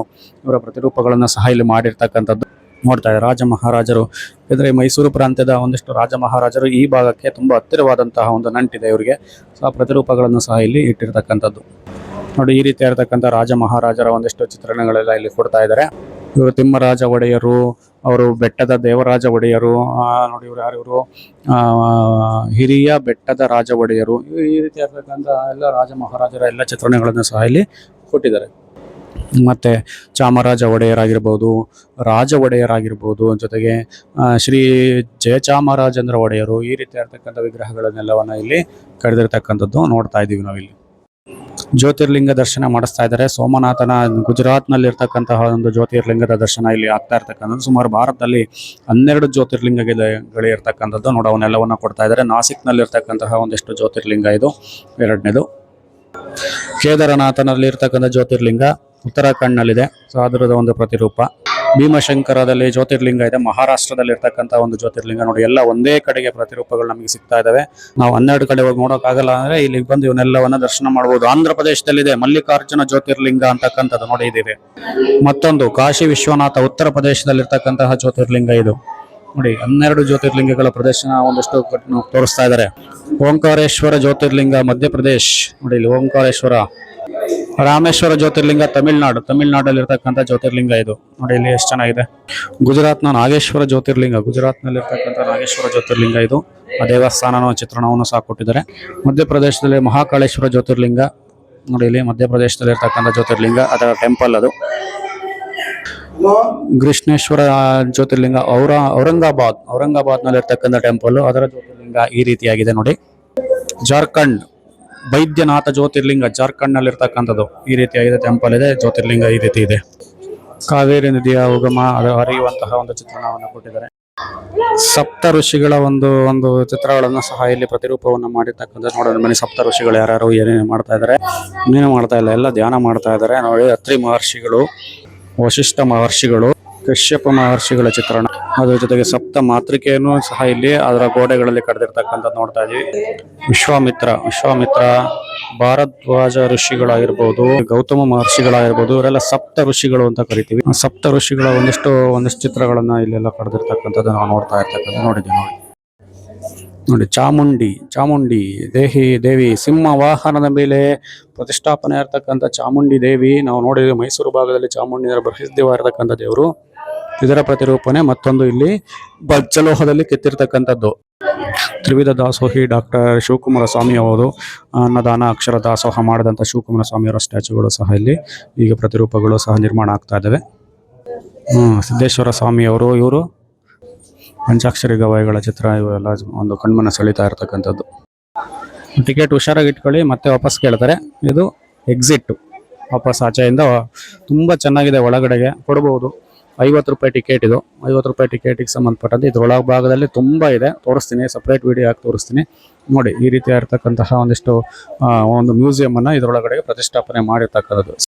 ಇವರ ಪ್ರತಿರೂಪಗಳನ್ನು ಸಹ ಇಲ್ಲಿ ಮಾಡಿರ್ತಕ್ಕಂಥದ್ದು ನೋಡ್ತಾ ಇದ್ದಾರೆ. ರಾಜ ಮಹಾರಾಜರು ಅಂದರೆ ಮೈಸೂರು ಪ್ರಾಂತ್ಯದ ಒಂದಿಷ್ಟು ರಾಜ ಮಹಾರಾಜರು ಈ ಭಾಗಕ್ಕೆ ತುಂಬ ಹತ್ತಿರವಾದಂತಹ ಒಂದು ನಂಟಿದೆ ಇವರಿಗೆ. ಸೊ ಆ ಪ್ರತಿರೂಪಗಳನ್ನು ಸಹ ಇಲ್ಲಿ ಇಟ್ಟಿರ್ತಕ್ಕಂಥದ್ದು. ನೋಡಿ, ಈ ರೀತಿ ಇರತಕ್ಕಂಥ ರಾಜ ಮಹಾರಾಜರ ಒಂದಿಷ್ಟು ಚಿತ್ರಣಗಳೆಲ್ಲ ಇಲ್ಲಿ ಕೊಡ್ತಾ ಇದ್ದಾರೆ. ಇವರು ತಿಮ್ಮರಾಜ ಒಡೆಯರು, ಅವರು ಬೆಟ್ಟದ ದೇವರಾಜ ಒಡೆಯರು ನೋಡಿ ಇವರು ಯಾರು ಇವರು? ಹಿರಿಯ ಬೆಟ್ಟದ ರಾಜ ಒಡೆಯರು. ಈ ರೀತಿ ಆಗ್ಬೇಕಂದ್ರೆ ಎಲ್ಲ ರಾಜ ಮಹಾರಾಜರ ಎಲ್ಲ ಚಿತ್ರಣಗಳನ್ನು ಸಹ ಇಲ್ಲಿ ಕೊಟ್ಟಿದ್ದಾರೆ. ಮತ್ತೆ ಚಾಮರಾಜ ಒಡೆಯರಾಗಿರ್ಬೋದು, ರಾಜ ಒಡೆಯರಾಗಿರ್ಬೋದು, ಜೊತೆಗೆ ಶ್ರೀ ಜಯಚಾಮರಾಜೇಂದ್ರ ಒಡೆಯರು ಈ ರೀತಿ ಇರ್ತಕ್ಕಂಥ ವಿಗ್ರಹಗಳನ್ನೆಲ್ಲವನ್ನ ಇಲ್ಲಿ ಕರೆದಿರ್ತಕ್ಕಂಥದ್ದು ನೋಡ್ತಾ ಇದ್ದೀವಿ ನಾವಿಲ್ಲಿ. ಜ್ಯೋತಿರ್ಲಿಂಗ ದರ್ಶನ ಮಾಡಿಸ್ತಾ ಇದ್ದಾರೆ. ಸೋಮನಾಥನ ಗುಜರಾತ್ನಲ್ಲಿರ್ತಕ್ಕಂತಹ ಒಂದು ಜ್ಯೋತಿರ್ಲಿಂಗದ ದರ್ಶನ ಇಲ್ಲಿ ಆಗ್ತಾ ಇರ್ತಕ್ಕಂಥದ್ದು. ಸುಮಾರು ಭಾರತದಲ್ಲಿ ಹನ್ನೆರಡು ಜ್ಯೋತಿರ್ಲಿಂಗಗಳು ಇರ್ತಕ್ಕಂಥದ್ದು. ನೋಡಿ ಕೊಡ್ತಾ ಇದ್ದಾರೆ. ನಾಸಿಕ್ನಲ್ಲಿರ್ತಕ್ಕಂತಹ ಒಂದಿಷ್ಟು ಜ್ಯೋತಿರ್ಲಿಂಗ ಇದು. ಎರಡನೇದು. ಕೇದಾರನಾಥನಲ್ಲಿ ಇರ್ತಕ್ಕಂಥ ಜ್ಯೋತಿರ್ಲಿಂಗ ಉತ್ತರಾಖಂಡ್ನಲ್ಲಿದೆ. ಸೊ ಅದರದ ಒಂದು ಪ್ರತಿರೂಪ. ಭೀಮಶಂಕರದಲ್ಲಿ ಜ್ಯೋತಿರ್ಲಿಂಗ ಇದೆ. ಮಹಾರಾಷ್ಟ್ರದಲ್ಲಿ ಇರ್ತಕ್ಕಂಥ ಒಂದು ಜ್ಯೋತಿರ್ಲಿಂಗ ನೋಡಿ, ಎಲ್ಲ ಒಂದೇ ಕಡೆಗೆ ಪ್ರತಿರೂಪಗಳು ನಮಗೆ ಸಿಗ್ತಾ ಇದಾವೆ. ನಾವು ಹನ್ನೆರಡು ಕಡೆ ಹೋಗಿ ನೋಡೋಕ್ಕಾಗಲ್ಲ ಅಂದ್ರೆ ಇಲ್ಲಿ ಬಂದು ಇವನ್ನೆಲ್ಲವನ್ನ ದರ್ಶನ ಮಾಡಬಹುದು ಆಂಧ್ರ ಪ್ರದೇಶದಲ್ಲಿದೆ ಮಲ್ಲಿಕಾರ್ಜುನ ಜ್ಯೋತಿರ್ಲಿಂಗ ಅಂತಕ್ಕಂಥದ್ದು ನೋಡಿ ಇದಿದೆ. ಮತ್ತೊಂದು, ಕಾಶಿ ವಿಶ್ವನಾಥ ಉತ್ತರ ಪ್ರದೇಶದಲ್ಲಿರ್ತಕ್ಕಂತಹ ಜ್ಯೋತಿರ್ಲಿಂಗ ಇದು. ನೋಡಿ, ಹನ್ನೆರಡು ಜ್ಯೋತಿರ್ಲಿಂಗಗಳ ಪ್ರದರ್ಶನ ಒಂದಷ್ಟು ತೋರಿಸ್ತಾ ಇದ್ದಾರೆ ಓಂಕಾರೇಶ್ವರ ಜ್ಯೋತಿರ್ಲಿಂಗ ಮಧ್ಯಪ್ರದೇಶ್. ನೋಡಿ, ಇಲ್ಲಿ ಓಂಕಾರೇಶ್ವರ ರಾಮೇಶ್ವರ ಜ್ಯೋತಿರ್ಲಿಂಗ ತಮಿಳ್ನಾಡು. ತಮಿಳ್ನಾಡಲ್ಲಿ ಇರ್ತಕ್ಕಂಥ ಜ್ಯೋತಿರ್ಲಿಂಗ ಇದು. ನೋಡಿ ಇಲ್ಲಿ ಎಷ್ಟು ಚೆನ್ನಾಗಿದೆ. ಗುಜರಾತ್ನ ನಾಗೇಶ್ವರ ಜ್ಯೋತಿರ್ಲಿಂಗ. ಗುಜರಾತ್ನಲ್ಲಿ ಇರ್ತಕ್ಕಂಥ ನಾಗೇಶ್ವರ ಜ್ಯೋತಿರ್ಲಿಂಗ ಇದು. ಆ ದೇವಸ್ಥಾನನ ಚಿತ್ರಣವನ್ನು ಸಹ ಕೊಟ್ಟಿದ್ದಾರೆ. ಮಧ್ಯಪ್ರದೇಶದಲ್ಲಿ ಮಹಾಕಾಳೇಶ್ವರ ಜ್ಯೋತಿರ್ಲಿಂಗ. ನೋಡಿ ಇಲ್ಲಿ ಮಧ್ಯಪ್ರದೇಶದಲ್ಲಿ ಇರ್ತಕ್ಕಂಥ ಜ್ಯೋತಿರ್ಲಿಂಗ, ಅದರ ಟೆಂಪಲ್ ಅದು. ಕೃಷ್ಣೇಶ್ವರ ಜ್ಯೋತಿರ್ಲಿಂಗ, ಔರ, ಔರಂಗಾಬಾದ್. ಔರಂಗಾಬಾದ್ನಲ್ಲಿ ಇರ್ತಕ್ಕಂಥ ಟೆಂಪಲ್, ಅದರ ಜ್ಯೋತಿರ್ಲಿಂಗ ಈ ರೀತಿಯಾಗಿದೆ ನೋಡಿ. ಜಾರ್ಖಂಡ್. ವೈದ್ಯನಾಥ ಜ್ಯೋತಿರ್ಲಿಂಗ ಜಾರ್ಖಂಡ್ನಲ್ಲಿ ಇರ್ತಕ್ಕಂಥದ್ದು ಈ ರೀತಿಯಾಗಿದೆ ಟೆಂಪಲ್ ಇದೆ, ಜ್ಯೋತಿರ್ಲಿಂಗ ಈ ರೀತಿ ಇದೆ. ಕಾವೇರಿ ನದಿಯ ಉಗಮ ಹರಿಯುವಂತಹ ಒಂದು ಚಿತ್ರಣವನ್ನು ಕೊಟ್ಟಿದ್ದಾರೆ. ಸಪ್ತ ಋಷಿಗಳ ಒಂದು ಒಂದು ಚಿತ್ರಗಳನ್ನು ಸಹ ಇಲ್ಲಿ ಪ್ರತಿರೂಪವನ್ನು ಮಾಡಿರ್ತಕ್ಕಂಥ ನೋಡೋಣ. ಮನೆ ಸಪ್ತ ಋಷಿಗಳು ಯಾರ್ಯಾರು ಏನೇನು ಮಾಡ್ತಾ ಇದ್ದಾರೆ ಇನ್ನೇನು ಮಾಡ್ತಾ ಇಲ್ಲ, ಎಲ್ಲ ಧ್ಯಾನ ಮಾಡ್ತಾ ಇದ್ದಾರೆ. ನೋಡಿ, ಅತ್ರಿ ಮಹರ್ಷಿಗಳು ವಶಿಷ್ಠ ಮಹರ್ಷಿಗಳು, ಕಶ್ಯಪ ಮಹರ್ಷಿಗಳ ಚಿತ್ರಣ. ಅದ್ರ ಜೊತೆಗೆ ಸಪ್ತ ಮಾತೃಕೆಯನ್ನು ಸಹ ಇಲ್ಲಿ ಅದರ ಗೋಡೆಗಳಲ್ಲಿ ಕಡ್ದಿರ್ತಕ್ಕಂಥ ನೋಡ್ತಾ ಇದೀವಿ. ವಿಶ್ವಾಮಿತ್ರ ವಿಶ್ವಾಮಿತ್ರ ಭಾರದ್ವಾಜ ಋಷಿಗಳಾಗಿರ್ಬೋದು, ಗೌತಮ ಮಹರ್ಷಿಗಳಾಗಿರ್ಬೋದು, ಇವರೆಲ್ಲ ಸಪ್ತ ಋಷಿಗಳು ಅಂತ ಕರಿತೀವಿ. ಸಪ್ತ ಋಷಿಗಳ ಒಂದಿಷ್ಟು ಒಂದಿಷ್ಟು ಚಿತ್ರಗಳನ್ನ ಇಲ್ಲೆಲ್ಲ ಕಡ್ದಿರ್ತಕ್ಕಂಥದ್ದು ನಾವು ನೋಡ್ತಾ ಇರ್ತಕ್ಕಂಥ ನೋಡಿದ್ದೀವಿ ನೋಡಿ. ನೋಡಿ, ಚಾಮುಂಡಿ ಚಾಮುಂಡಿ, ದೇಹಿ, ದೇವಿ, ಸಿಂಹ ವಾಹನದ ಮೇಲೆ ಪ್ರತಿಷ್ಠಾಪನೆ ಇರತಕ್ಕಂಥ ಚಾಮುಂಡಿ ದೇವಿ. ನಾವು ನೋಡಿದ್ವಿ ಮೈಸೂರು ಭಾಗದಲ್ಲಿ ಚಾಮುಂಡಿ ಬೃಹಸ್ದೇವ ಇರತಕ್ಕಂಥ ದೇವರು. ಇದರ ಪ್ರತಿರೂಪಣೆ ಮತ್ತೊಂದು ಇಲ್ಲಿ ಬಜ್ಜಲೋಹದಲ್ಲಿ ಕೆತ್ತಿರ್ತಕ್ಕಂಥದ್ದು. ತ್ರಿವಿಧ ದಾಸೋಹಿ ಡಾಕ್ಟರ್ ಶಿವಕುಮಾರ ಸ್ವಾಮಿ ಅವರು ಅನ್ನದಾನ ಅಕ್ಷರ ದಾಸೋಹ ಮಾಡಿದಂಥ ಶಿವಕುಮಾರ ಸ್ವಾಮಿಯವರ ಸ್ಟ್ಯಾಚುಗಳು ಸಹ ಇಲ್ಲಿ ಈಗ ಪ್ರತಿರೂಪಗಳು ಸಹ ನಿರ್ಮಾಣ ಆಗ್ತಾ ಇದ್ದಾವೆ ಸಿದ್ದೇಶ್ವರ ಸಿದ್ದೇಶ್ವರ ಸ್ವಾಮಿಯವರು ಇವರು ಪಂಚಾಕ್ಷರಿ ಗವಾಯಿಗಳ ಚಿತ್ರ, ಇವೆಲ್ಲ ಒಂದು ಕಣ್ಮನ ಸೆಳೀತಾ ಇರತಕ್ಕಂಥದ್ದು. ಟಿಕೆಟ್ ಹುಷಾರಾಗಿ ಇಟ್ಕೊಳ್ಳಿ, ಮತ್ತೆ ವಾಪಸ್ ಕೇಳ್ತಾರೆ. ಇದು ಎಕ್ಸಿಟ್ ವಾಪಸ್ ಆಚೆಯಿಂದ ತುಂಬ ಚೆನ್ನಾಗಿದೆ, ಒಳಗಡೆಗೆ ಕೊಡ್ಬೋದು. ಐವತ್ತು ರೂಪಾಯಿ ಟಿಕೆಟ್ ಇದು. ಐವತ್ತು ರೂಪಾಯಿ ಟಿಕೆಟಿಗೆ ಸಂಬಂಧಪಟ್ಟಂತೆ ಇದ್ರ ಒಳಗ ಭಾಗದಲ್ಲಿ ತುಂಬ ಇದೆ. ತೋರಿಸ್ತೀನಿ ಸಪ್ರೇಟ್ ವಿಡಿಯೋ ಹಾಕಿ ತೋರಿಸ್ತೀನಿ. ನೋಡಿ ಈ ರೀತಿಯಾಗಿರ್ತಕ್ಕಂತಹ ಒಂದಿಷ್ಟು ಆ, ಒಂದು ಮ್ಯೂಸಿಯಂ ಅನ್ನ ಇದರೊಳಗಡೆ ಪ್ರತಿಷ್ಠಾಪನೆ ಮಾಡಿರ್ತಕ್ಕಂಥದ್ದು.